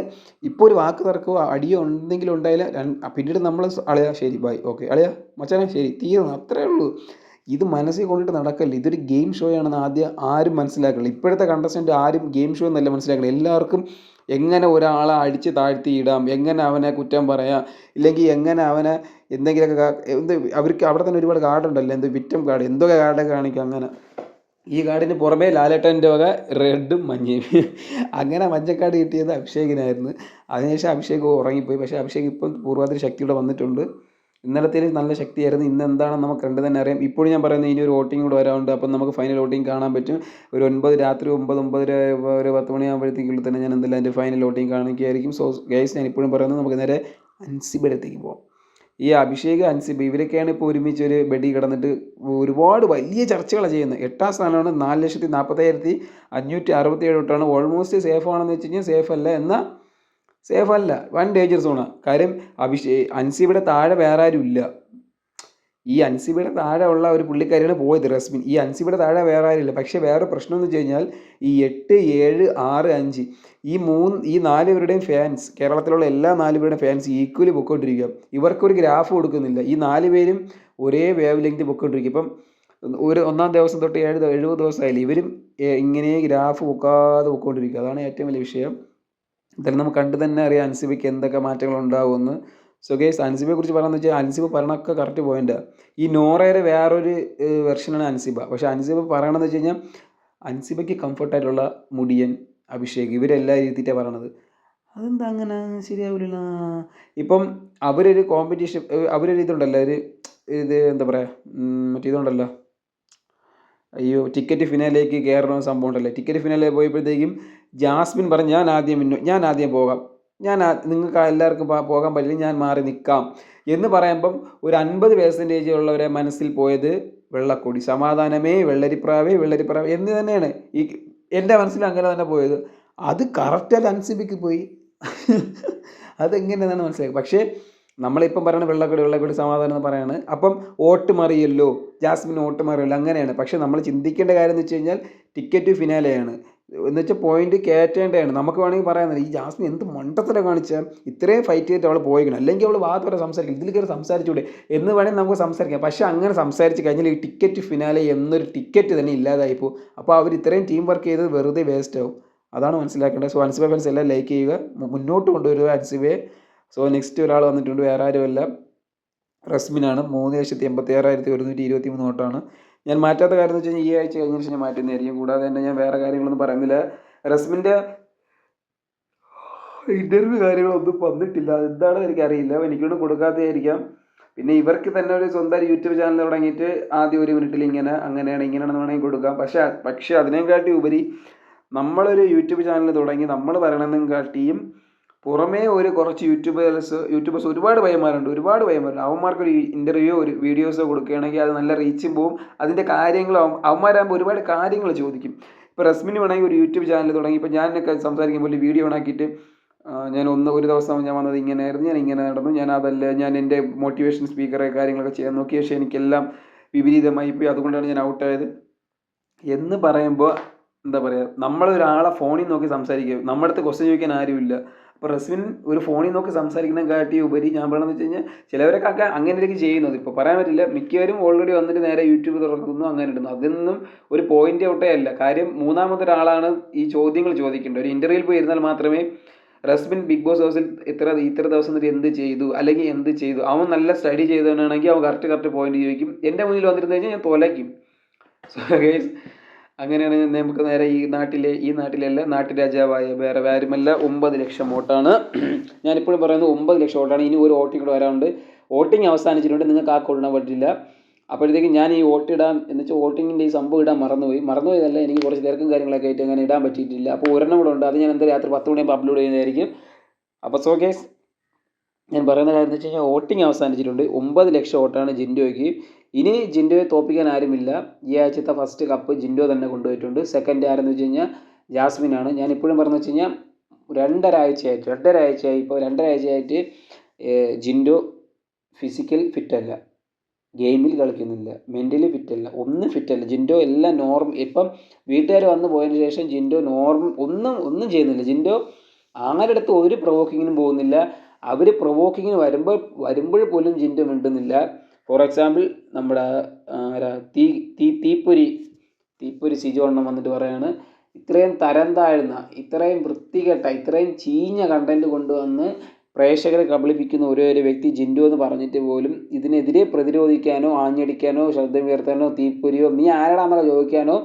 ഇപ്പോൾ ഒരു വാക്ക് തർക്കമോ അടിയോ എന്തെങ്കിലും ഉണ്ടായാലും പിന്നീട് നമ്മൾ അളയാ ശരി ബൈ ഓക്കെ അളയാ മച്ചാനെ ശരി തീർന്നു അത്രേ ഉള്ളൂ. ഇത് മനസ്സിൽ കൊണ്ടിട്ട് നടക്കല്ല. ഇതൊരു ഗെയിം ഷോ ആണെന്ന് ആദ്യം ആരും മനസ്സിലാക്കണം ഇപ്പോഴത്തെ കണ്ടസ്റ്റന്റ് ആരും ഗെയിം ഷോ എന്നല്ല മനസ്സിലാക്കണം എല്ലാവർക്കും എങ്ങനെ ഒരാളെ അടിച്ച് താഴ്ത്തിയിടാം? എങ്ങനെ അവനെ കുറ്റം പറയാം? ഇല്ലെങ്കിൽ എങ്ങനെ അവനെ എന്തെങ്കിലുമൊക്കെ എന്ത് അവർക്ക് അവിടെ തന്നെ ഒരുപാട് കാർഡ് ഉണ്ടല്ലോ. എന്ത് വിറ്റം കാർഡ് എന്തൊക്കെ കാർഡൊക്കെ കാണിക്കും അങ്ങനെ. ഈ കാർഡിന് പുറമേ ലാലേട്ടന്റെ വക റെഡും മഞ്ഞയും. അങ്ങനെ മഞ്ഞക്കാർഡ് കിട്ടിയത് അഭിഷേകിനായിരുന്നു. അതിനുശേഷം അഭിഷേക് ഉറങ്ങിപ്പോയി. പക്ഷേ അഭിഷേക് ഇപ്പം പൂർവാതിരി ശക്തിയോടെ വന്നിട്ടുണ്ട്. ഇന്നലത്തേൽ നല്ല ശക്തിയായിരുന്നു. ഇന്ന് എന്താണെന്ന് നമുക്ക് കണ്ടു തന്നെ അറിയാം. ഇപ്പോഴും ഞാൻ പറയുന്നത് ഇനി ഒരു വോട്ടിംഗ് കൂടെ വരാറുണ്ട്. അപ്പം നമുക്ക് ഫൈനൽ വോട്ടിംഗ് കാണാൻ പറ്റും. ഒരു ഒൻപത് രാത്രി ഒമ്പത് ഒമ്പതര ഒരു പത്ത് മണിയാകുമ്പോഴത്തേക്കുള്ളിൽ തന്നെ ഞാൻ എന്തെല്ലാം എന്റെ ഫൈനൽ വോട്ടിംഗ് കാണിക്കുകയായിരിക്കും. സോ ഗൈസ് ഞാൻ ഇപ്പോഴും പറയുന്നത് നമുക്ക് നേരെ അൻസിബിടത്തേക്ക് പോകാം ഈ അഭിഷേക് അൻസിബ് ഇവരൊക്കെയാണ് ഇപ്പോൾ ഒരുമിച്ച് ഒരു ബെഡി കിടന്നിട്ട് ഒരുപാട് വലിയ ചർച്ചകളാണ് ചെയ്യുന്നത്. എട്ടാം സ്ഥാനമാണ് നാല് ലക്ഷത്തി നാൽപ്പത്തയ്യായിരത്തി അഞ്ഞൂറ്റി അറുപത്തി ഏഴ് തൊട്ടാണ് ഓൾമോസ്റ്റ് സേഫ് ആണെന്ന് വെച്ച് കഴിഞ്ഞാൽ സേഫ് അല്ല. എന്നാൽ സേഫ് അല്ല വൺ ഡേഞ്ചർ സോണാണ് കാര്യം അഭിഷേ അൻസിബിയുടെ താഴെ വേറെ ആരും ഇല്ല. ഈ അൻസിബിയുടെ താഴെ ഉള്ള ഒരു പുള്ളിക്കാരിയാണ് പോയത് റസ്മിൻ. ഈ അൻസിബിയുടെ താഴെ വേറെ ഇല്ല. പക്ഷേ വേറെ പ്രശ്നം എന്ന് വെച്ച് കഴിഞ്ഞാൽ ഈ എട്ട് ഏഴ് ആറ് അഞ്ച് ഈ മൂന്ന് ഈ നാല് പേരുടെയും ഫാൻസ് കേരളത്തിലുള്ള എല്ലാ നാല് പേരുടെയും ഫാൻസ് ഈക്വലി പൊക്കോണ്ടിരിക്കുക ഇവർക്കൊരു ഗ്രാഫ് കൊടുക്കുന്നില്ല. ഈ നാല് പേരും ഒരേ വേവ് ലെങ്ത് പൊക്കോണ്ടിരിക്കും ഇപ്പം ഒരു ഒന്നാം ദിവസം തൊട്ട് ഏഴ് എഴുപത് ദിവസമായില്ല? ഇവരും ഇങ്ങനെ ഗ്രാഫ് പൊക്കാതെ പൊക്കോണ്ടിരിക്കുക. അതാണ് ഏറ്റവും വലിയ വിഷയം. എന്തായാലും നമുക്ക് കണ്ട് തന്നെ അറിയാം അൻസിബയ്ക്ക് എന്തൊക്കെ മാറ്റങ്ങൾ ഉണ്ടാകുമെന്ന് സോ ഗേസ് അൻസിബയെ കുറിച്ച് പറയാമെന്ന് വെച്ചാൽ അൻസിബ് പറയണൊക്കെ കറക്റ്റ് പോയിന്റാണ് ഈ നോറയുടെ വേറൊരു വെർഷനാണ് അൻസിബ. പക്ഷേ അൻസിബ പറയണമെന്ന് വെച്ച് കഴിഞ്ഞാൽ അൻസിബയ്ക്ക് കംഫർട്ടായിട്ടുള്ള മുടിയൻ അഭിഷേക് ഇവരെല്ലാം ഇരുത്തിയിട്ടാണ് പറയണത്. അതെന്താ അങ്ങനെ? ശരിയാവില്ല ഇപ്പം അവരൊരു കോമ്പറ്റീഷൻ അവരൊരു ഇതുണ്ടല്ലോ ഒരു ഇത് എന്താ പറയുക മറ്റേ ഇതുണ്ടല്ലോ. അയ്യോ ടിക്കറ്റ് ഫിനാലേക്ക് കയറണ സംഭവം ഉണ്ടല്ലോ. ടിക്കറ്റ് ഫിനാലെ പോയപ്പോഴത്തേക്കും ജാസ്മിൻ പറഞ്ഞു ഞാൻ ആദ്യം മുന്നോ ഞാൻ ആദ്യം പോകാം. ഞാൻ നിങ്ങൾക്ക് എല്ലാവർക്കും പോകാൻ പറ്റില്ല ഞാൻ മാറി നിൽക്കാം. എന്ന് പറയുമ്പം ഒരു അൻപത് പേഴ്സന്റേജ് ഉള്ളവരെ മനസ്സിൽ പോയത് വെള്ളക്കൊടി. സമാധാനമേ വെള്ളരിപ്രാവേ വെള്ളരിപ്രാവേ എന്ന് തന്നെയാണ്. ഈ എന്റെ മനസ്സിൽ അങ്ങനെ തന്നെ പോയത്. അത് കറക്റ്റായിട്ട് അൻസിബിക്ക് പോയി. അതെങ്ങനെയാണെന്ന് മനസ്സിലാക്കി പക്ഷേ നമ്മളിപ്പം പറയണ വെള്ളക്കൊടി വെള്ളക്കൊടി സമാധാനം എന്ന് പറയാണ്. അപ്പം ഓട്ട് മറിയല്ലോ. ജാസ്മിൻ ഓട്ട് മറിയല്ലോ. അങ്ങനെയാണ്. പക്ഷേ നമ്മൾ ചിന്തിക്കേണ്ട കാര്യം എന്ന് വെച്ച് കഴിഞ്ഞാൽ ടിക്കറ്റ് ഫിനാലെയാണ്. എന്ന് വെച്ചാൽ പോയിന്റ് കയറ്റേണ്ടതാണ് നമുക്ക് വേണമെങ്കിൽ പറയാൻ ഈ ജാസ്മിൻ എന്ത് മണ്ടത്തിനെ കാണിച്ചാൽ ഇത്രയും ഫൈറ്റ് ചെയ്തിട്ട് അവൾ പോയിക്കണം. അല്ലെങ്കിൽ അവൾ വരെ സംസാരിക്കും. ഇതിൽ കയറി സംസാരിച്ചൂടെ? എന്ന് വേണമെങ്കിൽ നമുക്ക് സംസാരിക്കാം. പക്ഷേ അങ്ങനെ സംസാരിച്ച് കഴിഞ്ഞാൽ ഈ ടിക്കറ്റ് ഫിനാലെ എന്നൊരു ടിക്കറ്റ് തന്നെ ഇല്ലാതായിപ്പോൾ അപ്പോൾ അവർ ഇത്രയും ടീം വർക്ക് ചെയ്ത് വെറുതെ വേസ്റ്റ് ആവും. അതാണ് മനസ്സിലാക്കേണ്ടത്. സോ അൻസിബ ഫാൻസ് എല്ലാം ലൈക്ക് ചെയ്യുക. മുന്നോട്ട് കൊണ്ടുവരിക അൻസിബയെ സോ നെക്സ്റ്റ് ഒരാൾ വന്നിട്ടുണ്ട്. വേറെ ആരുമല്ല. റസ്മിനാണ്. മൂന്ന് ലക്ഷത്തി എൺപത്തി ആറായിരത്തി ഒരുന്നൂറ്റി ഇരുപത്തി മൂന്ന് നോട്ടാണ് ഞാൻ മാറ്റാത്ത കാര്യം എന്ന് വെച്ച് കഴിഞ്ഞാൽ ഈ ആഴ്ച കഴിഞ്ഞ ശേഷം ഞാൻ മാറ്റുന്നതായിരിക്കും. കൂടാതെ തന്നെ ഞാൻ വേറെ കാര്യങ്ങളൊന്നും പറയുന്നില്ല. റസ്മിന്റെ ഇന്റർവ്യൂ കാര്യങ്ങളൊന്നും വന്നിട്ടില്ല. എന്താണെന്ന് എനിക്കറിയില്ല. എനിക്കൊണ്ട് കൊടുക്കാത്തതായിരിക്കാം. പിന്നെ ഇവർക്ക് തന്നെ ഒരു സ്വന്തം യൂട്യൂബ് ചാനൽ തുടങ്ങിയിട്ട് ആദ്യം ഒരു മിനിറ്റിൽ ഇങ്ങനെ അങ്ങനെയാണ് ഇങ്ങനെയാണെന്ന് വേണമെങ്കിൽ കൊടുക്കാം. പക്ഷേ പക്ഷേ അതിനെക്കാട്ടി ഉപരി നമ്മളൊരു യൂട്യൂബ് ചാനൽ തുടങ്ങി നമ്മൾ പറയണമെന്നും കാട്ടിയും പുറമേ ഒരു കുറച്ച് യൂട്യൂബേഴ്സ് യൂട്യൂബേഴ്സ് ഒരുപാട് പയ്യന്മാരുണ്ട് ഒരുപാട് പയ്യന്മാരുണ്ട്. അവന്മാർക്ക് ഒരു ഇന്റർവ്യൂ ഒരു വീഡിയോസോ കൊടുക്കുകയാണെങ്കിൽ അത് നല്ല റീച്ചും പോവും. അതിന്റെ കാര്യങ്ങൾ അവന്മാരാകുമ്പോൾ ഒരുപാട് കാര്യങ്ങൾ ചോദിക്കും. ഇപ്പോൾ റസ്മിന് വേണമെങ്കിൽ ഒരു യൂട്യൂബ് ചാനൽ തുടങ്ങി. ഇപ്പോൾ ഞാനൊക്കെ സംസാരിക്കുമ്പോൾ ഒരു വീഡിയോ ഉണ്ടാക്കിയിട്ട് ഞാൻ ഒന്ന് ഒരു ദിവസം ഞാൻ വന്നത് ഇങ്ങനെയായിരുന്നു ഞാൻ ഇങ്ങനെ നടന്നു. ഞാൻ അതല്ല ഞാൻ എന്റെ മോട്ടിവേഷൻ സ്പീക്കറെ കാര്യങ്ങളൊക്കെ ചെയ്യാൻ നോക്കി. പക്ഷേ എനിക്കെല്ലാം വിപരീതമായി പോയി. അതുകൊണ്ടാണ് ഞാൻ ഔട്ടായത് എന്ന് പറയുമ്പോൾ എന്താ പറയുക നമ്മളൊരാളെ ഫോണിൽ നോക്കി സംസാരിക്കുക. നമ്മുടെ അടുത്ത് ക്വസ്റ്റ്യൻ ചോദിക്കാൻ ആരുമില്ല. അപ്പോൾ റസ്മിൻ ഒരു ഫോണിൽ നോക്കി സംസാരിക്കുന്ന കാട്ടി ഉപരി ഞാൻ പറയണമെന്ന് വെച്ച് കഴിഞ്ഞാൽ ചിലവരൊക്കെ അങ്ങനെയൊക്കെ ചെയ്യുന്നത്. ഇപ്പോൾ പറയാൻ പറ്റില്ല മിക്കവരും ഓൾറെഡി വന്നിട്ട് നേരെ യൂട്യൂബ് തുറക്കുന്നു അങ്ങനെ ഇടുന്നു. അതൊന്നും ഒരു പോയിന്റ് ഔട്ടേ അല്ല. കാര്യം മൂന്നാമത്തെ മൂന്നാമതൊരാളാണ് ഈ ചോദ്യങ്ങൾ ചോദിക്കേണ്ടത്. ഒരു ഇന്റർവ്യൂവിൽ പോയി ഇരുന്നാൽ മാത്രമേ റസ്മിൻ ബിഗ് ബോസ് ഹൗസിൽ ഇത്ര ഇത്ര ദിവസം എന്നിട്ട് എന്ത് ചെയ്തു? അല്ലെങ്കിൽ എന്ത് ചെയ്തു? അവൻ നല്ല സ്റ്റഡി ചെയ്തവനാണെങ്കിൽ അവൻ കറക്റ്റ് കറക്റ്റ് പോയിന്റ് ചോദിക്കും. എന്റെ മുന്നിൽ വന്നിരുന്നു കഴിഞ്ഞാൽ ഞാൻ തോലയ്ക്കും. സോ ഗൈസ് അങ്ങനെയാണ് നമുക്ക് നേരെ ഈ നാട്ടിലെ ഈ നാട്ടിലല്ല നാട്ടുരാജാവായ വേറെ ആരുമല്ല ഒമ്പത് ലക്ഷം വോട്ടാണ്. ഞാനിപ്പോഴും പറയുന്നത് ഒമ്പത് ലക്ഷം വോട്ടാണ്. ഇനി ഒരു വോട്ടിംഗ് കൂടെ വരാനുണ്ട് വോട്ടിംഗ് അവസാനിച്ചിട്ടുണ്ട്. നിങ്ങൾക്ക് ആ കൊള്ളാൻ പറ്റില്ല അപ്പോഴത്തേക്കും ഞാൻ ഈ വോട്ട് ഇടാൻ എന്ന് വെച്ചാൽ വോട്ടിങ്ങിന്റെ ഈ സംഭവം ഇടാൻ മറന്നുപോയി. മറന്നുപോയതല്ല എനിക്ക് കുറച്ച് തിരക്കും കാര്യങ്ങളൊക്കെ ആയിട്ട് അങ്ങനെ ഇടാൻ പറ്റിയിട്ടില്ല. അപ്പോൾ ഒരെണ്ണം കൂടെ ഉണ്ട്. അത് ഞാൻ എന്തായാലും രാത്രി പത്ത് മണിയാകുമ്പോൾ അപ്ലോഡ് ചെയ്യുന്നതായിരിക്കും. അപ്പോൾ സോ കേസ് ഞാൻ പറയുന്ന കാര്യം എന്ന് വെച്ച് കഴിഞ്ഞാൽ വോട്ടിംഗ് അവസാനിച്ചിട്ടുണ്ട്. ഒമ്പത് ലക്ഷം വോട്ടാണ് ജിൻഡോയ്ക്ക്. ഇനി ജിൻഡോയെ തോപ്പിക്കാൻ ആരുമില്ല. ഈ ആഴ്ചത്തെ ഫസ്റ്റ് കപ്പ് ജിൻഡോ തന്നെ കൊണ്ടുപോയിട്ടുണ്ട്. സെക്കൻഡ് ആരെന്ന് വെച്ച് കഴിഞ്ഞാൽ ജാസ്മിനാണ് ഞാൻ ഇപ്പോഴും പറഞ്ഞു വെച്ച് കഴിഞ്ഞാൽ രണ്ടര ആഴ്ചയായിട്ട് രണ്ടര ആഴ്ചയായി. ഇപ്പോൾ രണ്ടര ആഴ്ചയായിട്ട് ജിൻഡോ ഫിസിക്കൽ ഫിറ്റല്ല. ഗെയിമിൽ കളിക്കുന്നില്ല. മെന്റലി ഫിറ്റല്ല. ഒന്നും ഫിറ്റല്ല. ജിൻഡോ എല്ലാം നോർമൽ ഇപ്പം വീട്ടുകാർ വന്ന് പോയതിന് ശേഷം ജിൻഡോ നോർമൽ ഒന്നും ഒന്നും ചെയ്യുന്നില്ല. ജിൻഡോ ആരുടെ അടുത്ത് ഒരു പ്രൊവോക്കിങ്ങിനും പോകുന്നില്ല. അവർ പ്രൊവോക്കിങ്ങിന് വരുമ്പോൾ വരുമ്പോൾ പോലും ജിൻഡ് മിണ്ടുന്നില്ല. ഫോർ എക്സാമ്പിൾ നമ്മുടെ തീ തീ തീപ്പൊരി തീപ്പൊരി സിജോണ്ണം വന്നിട്ട് പറയാണ് ഇത്രയും തരം താഴ്ന്ന ഇത്രയും വൃത്തികെട്ട ഇത്രയും ചീഞ്ഞ കണ്ടന്റ് കൊണ്ടുവന്ന് പ്രേക്ഷകരെ കബളിപ്പിക്കുന്ന ഓരോ ഒരു വ്യക്തി ജിൻഡു എന്ന് പറഞ്ഞിട്ട് പോലും ഇതിനെതിരെ പ്രതിരോധിക്കാനോ ആഞ്ഞടിക്കാനോ ശബ്ദമുയർത്താനോ തീപ്പൊരിയോ നീ ആരാടാന്നൊക്കെ ചോദിക്കാനോ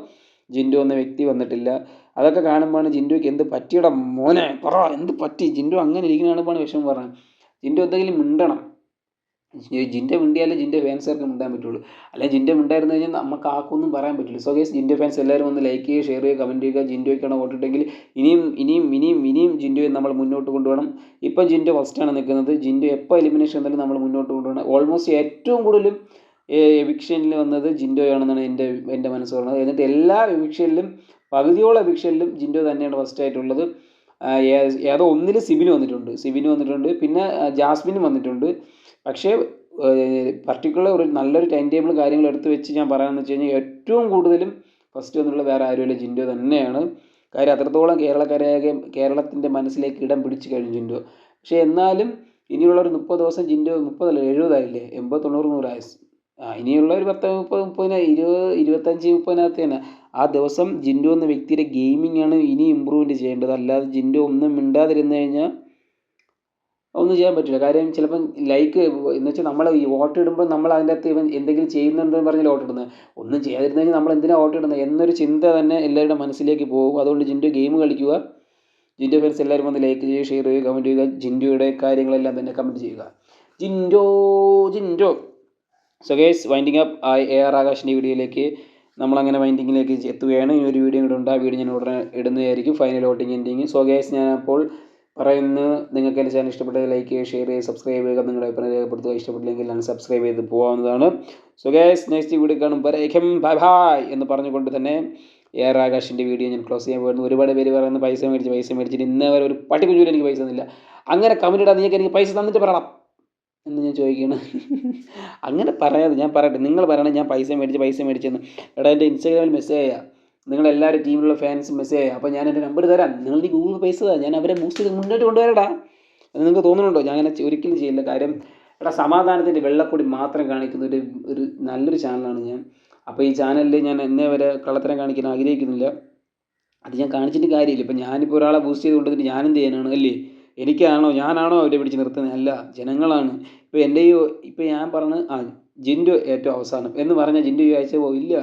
ജിൻഡു എന്ന വ്യക്തി വന്നിട്ടില്ല. അതൊക്കെ കാണുമ്പോഴാണ് ജിൻഡുക്ക് എന്ത് പറ്റിയടാ മോനെ പറ എന്ത് പറ്റി? ജിൻഡു അങ്ങനെ ഇരിക്കുന്ന കാണുമ്പോഴാണ് വിഷമം പറഞ്ഞത് ജിൻഡു എന്തെങ്കിലും മിണ്ടണം. ജിന്റെ മിണ്ടിയാലേ ജിന്റെ ഫാൻസുകാർക്ക് മിണ്ടാൻ പറ്റുള്ളൂ. അല്ലെങ്കിൽ ജിന്റെ മിണ്ടായിരുന്നു കഴിഞ്ഞാൽ നമുക്ക് ആക്കൊന്നും പറയാൻ പറ്റില്ല. സോ ഗേസ് ജിന്റെ ഫാൻസ് എല്ലാവരും ഒന്ന് ലൈക്ക് ചെയ്യുക ഷെയർ ചെയ്യുക കമന്റ് ചെയ്യുക. ജിൻഡോയ്ക്കാണ് വോട്ടിട്ടെങ്കിൽ ഇനിയും ഇനിയും ഇനിയും ഇനിയും ജിൻഡോയെ നമ്മൾ മുന്നോട്ട് കൊണ്ടുപോകണം. ഇപ്പം ജിൻഡോ ഫസ്റ്റാണ് നിൽക്കുന്നത്. ജിൻഡോ എപ്പോൾ എലിമിനേഷൻ തന്നെ നമ്മൾ മുന്നോട്ട് കൊണ്ടുപോകണം. ഓൾമോസ്റ്റ് ഏറ്റവും കൂടുതലും എവിക്ഷനിൽ വന്നത് ജിൻഡോയാണെന്നാണ് എന്റെ എന്റെ മനസ്സ് പറഞ്ഞത് എന്നിട്ട് എല്ലാ എവിക്ഷനിലും പകുതിയോളം എവിക്ഷനിലും ജിൻഡോ തന്നെയാണ് ഫസ്റ്റ് ആയിട്ടുള്ളത്. ഏതോ ഒന്നിൽ സിബിന് വന്നിട്ടുണ്ട്. സിബിന് വന്നിട്ടുണ്ട്. പിന്നെ ജാസ്മിനും വന്നിട്ടുണ്ട്. പക്ഷേ പർട്ടിക്കുലർ ഒരു നല്ലൊരു ടൈം ടേബിളും കാര്യങ്ങളും എടുത്തു വെച്ച് ഞാൻ പറയാമെന്ന് വെച്ച് കഴിഞ്ഞാൽ ഏറ്റവും കൂടുതലും ഫസ്റ്റ് വന്നിട്ടുള്ള വേറെ ആരുമില്ല ജിൻഡോ തന്നെയാണ്. കാര്യം അത്രത്തോളം കേരളക്കരയാകെ കേരളത്തിന്റെ മനസ്സിലേക്ക് ഇടം പിടിച്ച് കഴിഞ്ഞു ജിൻഡോ. പക്ഷേ എന്നാലും ഇനിയുള്ള ഒരു മുപ്പത് ദിവസം ജിൻഡോ മുപ്പതല്ല എഴുപതായില്ലേ? എൺപത് തൊണ്ണൂറ് നൂറായി ഇനിയുള്ള ഒരു പത്ത് മുപ്പത് മുപ്പതിന് ഇരുപത് ഇരുപത്തഞ്ച് മുപ്പതിനകത്ത് തന്നെ ആ ദിവസം ജിൻഡോ എന്ന വ്യക്തിയുടെ ഗെയിമിംഗ് ആണ് ഇനി ഇമ്പ്രൂവ്മെന്റ് ചെയ്യേണ്ടത്. അല്ലാതെ ജിൻഡോ ഒന്നും മിണ്ടാതിരുന്നു കഴിഞ്ഞാൽ ഒന്നും ചെയ്യാൻ പറ്റില്ല. കാര്യം ചിലപ്പം ലൈക്ക് എന്ന് വെച്ചാൽ നമ്മൾ ഈ വോട്ട് ഇടുമ്പോൾ നമ്മൾ അതിന്റെ അകത്ത് ഇവൻ എന്തെങ്കിലും ചെയ്യുന്നുണ്ടെന്ന് പറഞ്ഞാൽ വോട്ട് ഇടുന്നത്. ഒന്നും ചെയ്യാതിരുന്നു കഴിഞ്ഞാൽ നമ്മൾ എന്തിനാണ് വോട്ട് ഇടുന്നത്? എന്നൊരു ചിന്ത തന്നെ എല്ലാവരുടെ മനസ്സിലേക്ക് പോകും. അതുകൊണ്ട് ജിൻഡു ഗെയിം കളിക്കുക. ജിൻഡു ഫാൻസ് എല്ലാവരും വന്ന് ലൈക്ക് ചെയ്യുക ഷെയർ ചെയ്യുക കമന്റ് ചെയ്യുക. ജിൻഡുയുടെ കാര്യങ്ങളെല്ലാം തന്നെ കമന്റ് ചെയ്യുക. ജിൻഡോ ജിൻഡോ. സോ ഗേസ് വൈൻഡിങ് അപ്പ് ആ എ ആർ ആകാശിന്റെ വീഡിയോയിലേക്ക് നമ്മളങ്ങനെ വൈൻഡിങ്ങിലേക്ക് എത്തുകയാണ്. ഈ ഒരു വീഡിയോ കൂടെ ഉണ്ട്. ആ വീഡിയോ ഞാൻ ഉടനെ ഇടുന്നതായിരിക്കും. Final voting ending so guys ഞാൻ അപ്പോൾ പറയുന്നു നിങ്ങൾക്ക് എന്റെ ചാനൽ ഇഷ്ടപ്പെട്ടത് ലൈക്ക് ചെയ്യുക ഷെയർ ചെയ്യുക സബ്സ്ക്രൈബ് ചെയ്യുക. നിങ്ങളുടെ അഭിപ്രായം രേഖപ്പെടുത്തുക. ഇഷ്ടപ്പെട്ടില്ലെങ്കിൽ അൺസബ്സ്ക്രൈബ് ചെയ്ത് പോകാവുന്നതാണ്. സോ ഗേസ് നെക്സ്റ്റ് വീഡിയോ കാണും. വരേക്കും. ബൈ ബൈ എന്ന് പറഞ്ഞുകൊണ്ട് തന്നെ എ ആർ ആകാശിന്റെ വീഡിയോ ഞാൻ ക്ലോസ് ചെയ്യാൻ പോകുന്നു. ഒരുപാട് പേര് പറയുന്നത് പൈസ മേടിച്ച് പൈസ മേടിച്ചിട്ട് ഇന്നേ വരെ ഒരു പട്ടിക്കുഞ്ഞൂൽ എനിക്ക് പൈസ തന്നില്ല. അങ്ങനെ കമന്റ് നീക്ക് എനിക്ക് പൈസ തന്നിട്ട് പറയണം. എന്ന് ഞാൻ ചോദിക്കുകയാണ് അങ്ങനെ പറയാതെ ഞാൻ പറയട്ടെ. നിങ്ങൾ പറയണം ഞാൻ പൈസ മേടിച്ച് പൈസ മേടിച്ചെന്ന്. എടാ എന്റെ ഇൻസ്റ്റാഗ്രാമിൽ മെസ്സേജ് ചെയ്യുക നിങ്ങളെല്ലാവരും ടീമിലുള്ള ഫാൻസ് മെസ്സേജ് ചെയ്യാം അപ്പോൾ ഞാൻ എന്റെ നമ്പർ തരാം. നിങ്ങൾ ഈ ഗൂഗിൾ പൈസ തരാം ഞാൻ അവരെ മൂസ്റ്റ് ചെയ്ത് മുന്നോട്ട് കൊണ്ടുവരടാ. എന്ന് നിങ്ങൾക്ക് തോന്നുന്നുണ്ടോ? ഞാൻ അങ്ങനെ ഒരിക്കലും ചെയ്യില്ല. കാര്യം എടാ സമാധാനത്തിന്റെ വെള്ളക്കൊടി മാത്രം കാണിക്കുന്ന ഒരു ഒരു നല്ലൊരു ചാനലാണ് ഞാൻ. അപ്പോൾ ഈ ചാനലിൽ ഞാൻ എന്നെ വരെ കള്ളത്തരം കാണിക്കാൻ ആഗ്രഹിക്കുന്നില്ല. അത് ഞാൻ കാണിച്ചിട്ട് കാര്യമില്ല. ഇപ്പം ഞാനിപ്പോൾ ഒരാളെ ബൂസ്റ്റ് ചെയ്ത് കൊണ്ടുവന്നിട്ട് ഞാനെന്ത് ചെയ്യാനാണ്? അല്ലേ? എനിക്കാണോ ഞാനാണോ അവരെ പിടിച്ച് നിർത്തുന്നത് അല്ല ജനങ്ങളാണ്. ഇപ്പോൾ എന്റെ ഈ ഇപ്പോൾ ഞാൻ പറഞ്ഞ ആ ജിൻഡു ഏറ്റവും അവസാനം എന്ന് പറഞ്ഞ ജിൻഡു ഈ ആഴ്ച പോയില്ല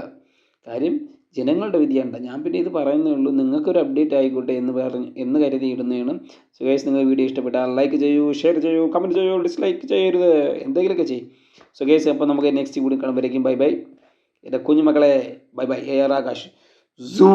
കാര്യം ജനങ്ങളുടെ വിധിയാണ് ഞാൻ പിന്നെ ഇത് പറയുന്നേ ഉള്ളൂ. നിങ്ങൾക്കൊരു അപ്ഡേറ്റ് ആയിക്കോട്ടെ എന്ന് പറഞ്ഞ് എന്ന് കരുതി ഇടുന്നതാണ് സോ ഗൈസ് നിങ്ങൾ വീഡിയോ ഇഷ്ടപ്പെട്ടാൽ ലൈക്ക് ചെയ്യൂ ഷെയർ ചെയ്യൂ കമന്റ് ചെയ്യൂ ഡിസ്ലൈക്ക് ചെയ്യരുത് എന്തെങ്കിലുമൊക്കെ ചെയ്യും. സോ ഗൈസ് അപ്പോൾ നമുക്ക് നെക്സ്റ്റ് വീഡിയോ കാണുമ്പോഴേക്കും ബൈ ബൈ എന്റെ കുഞ്ഞുമക്കളെ bye bye A R Akash. Zoo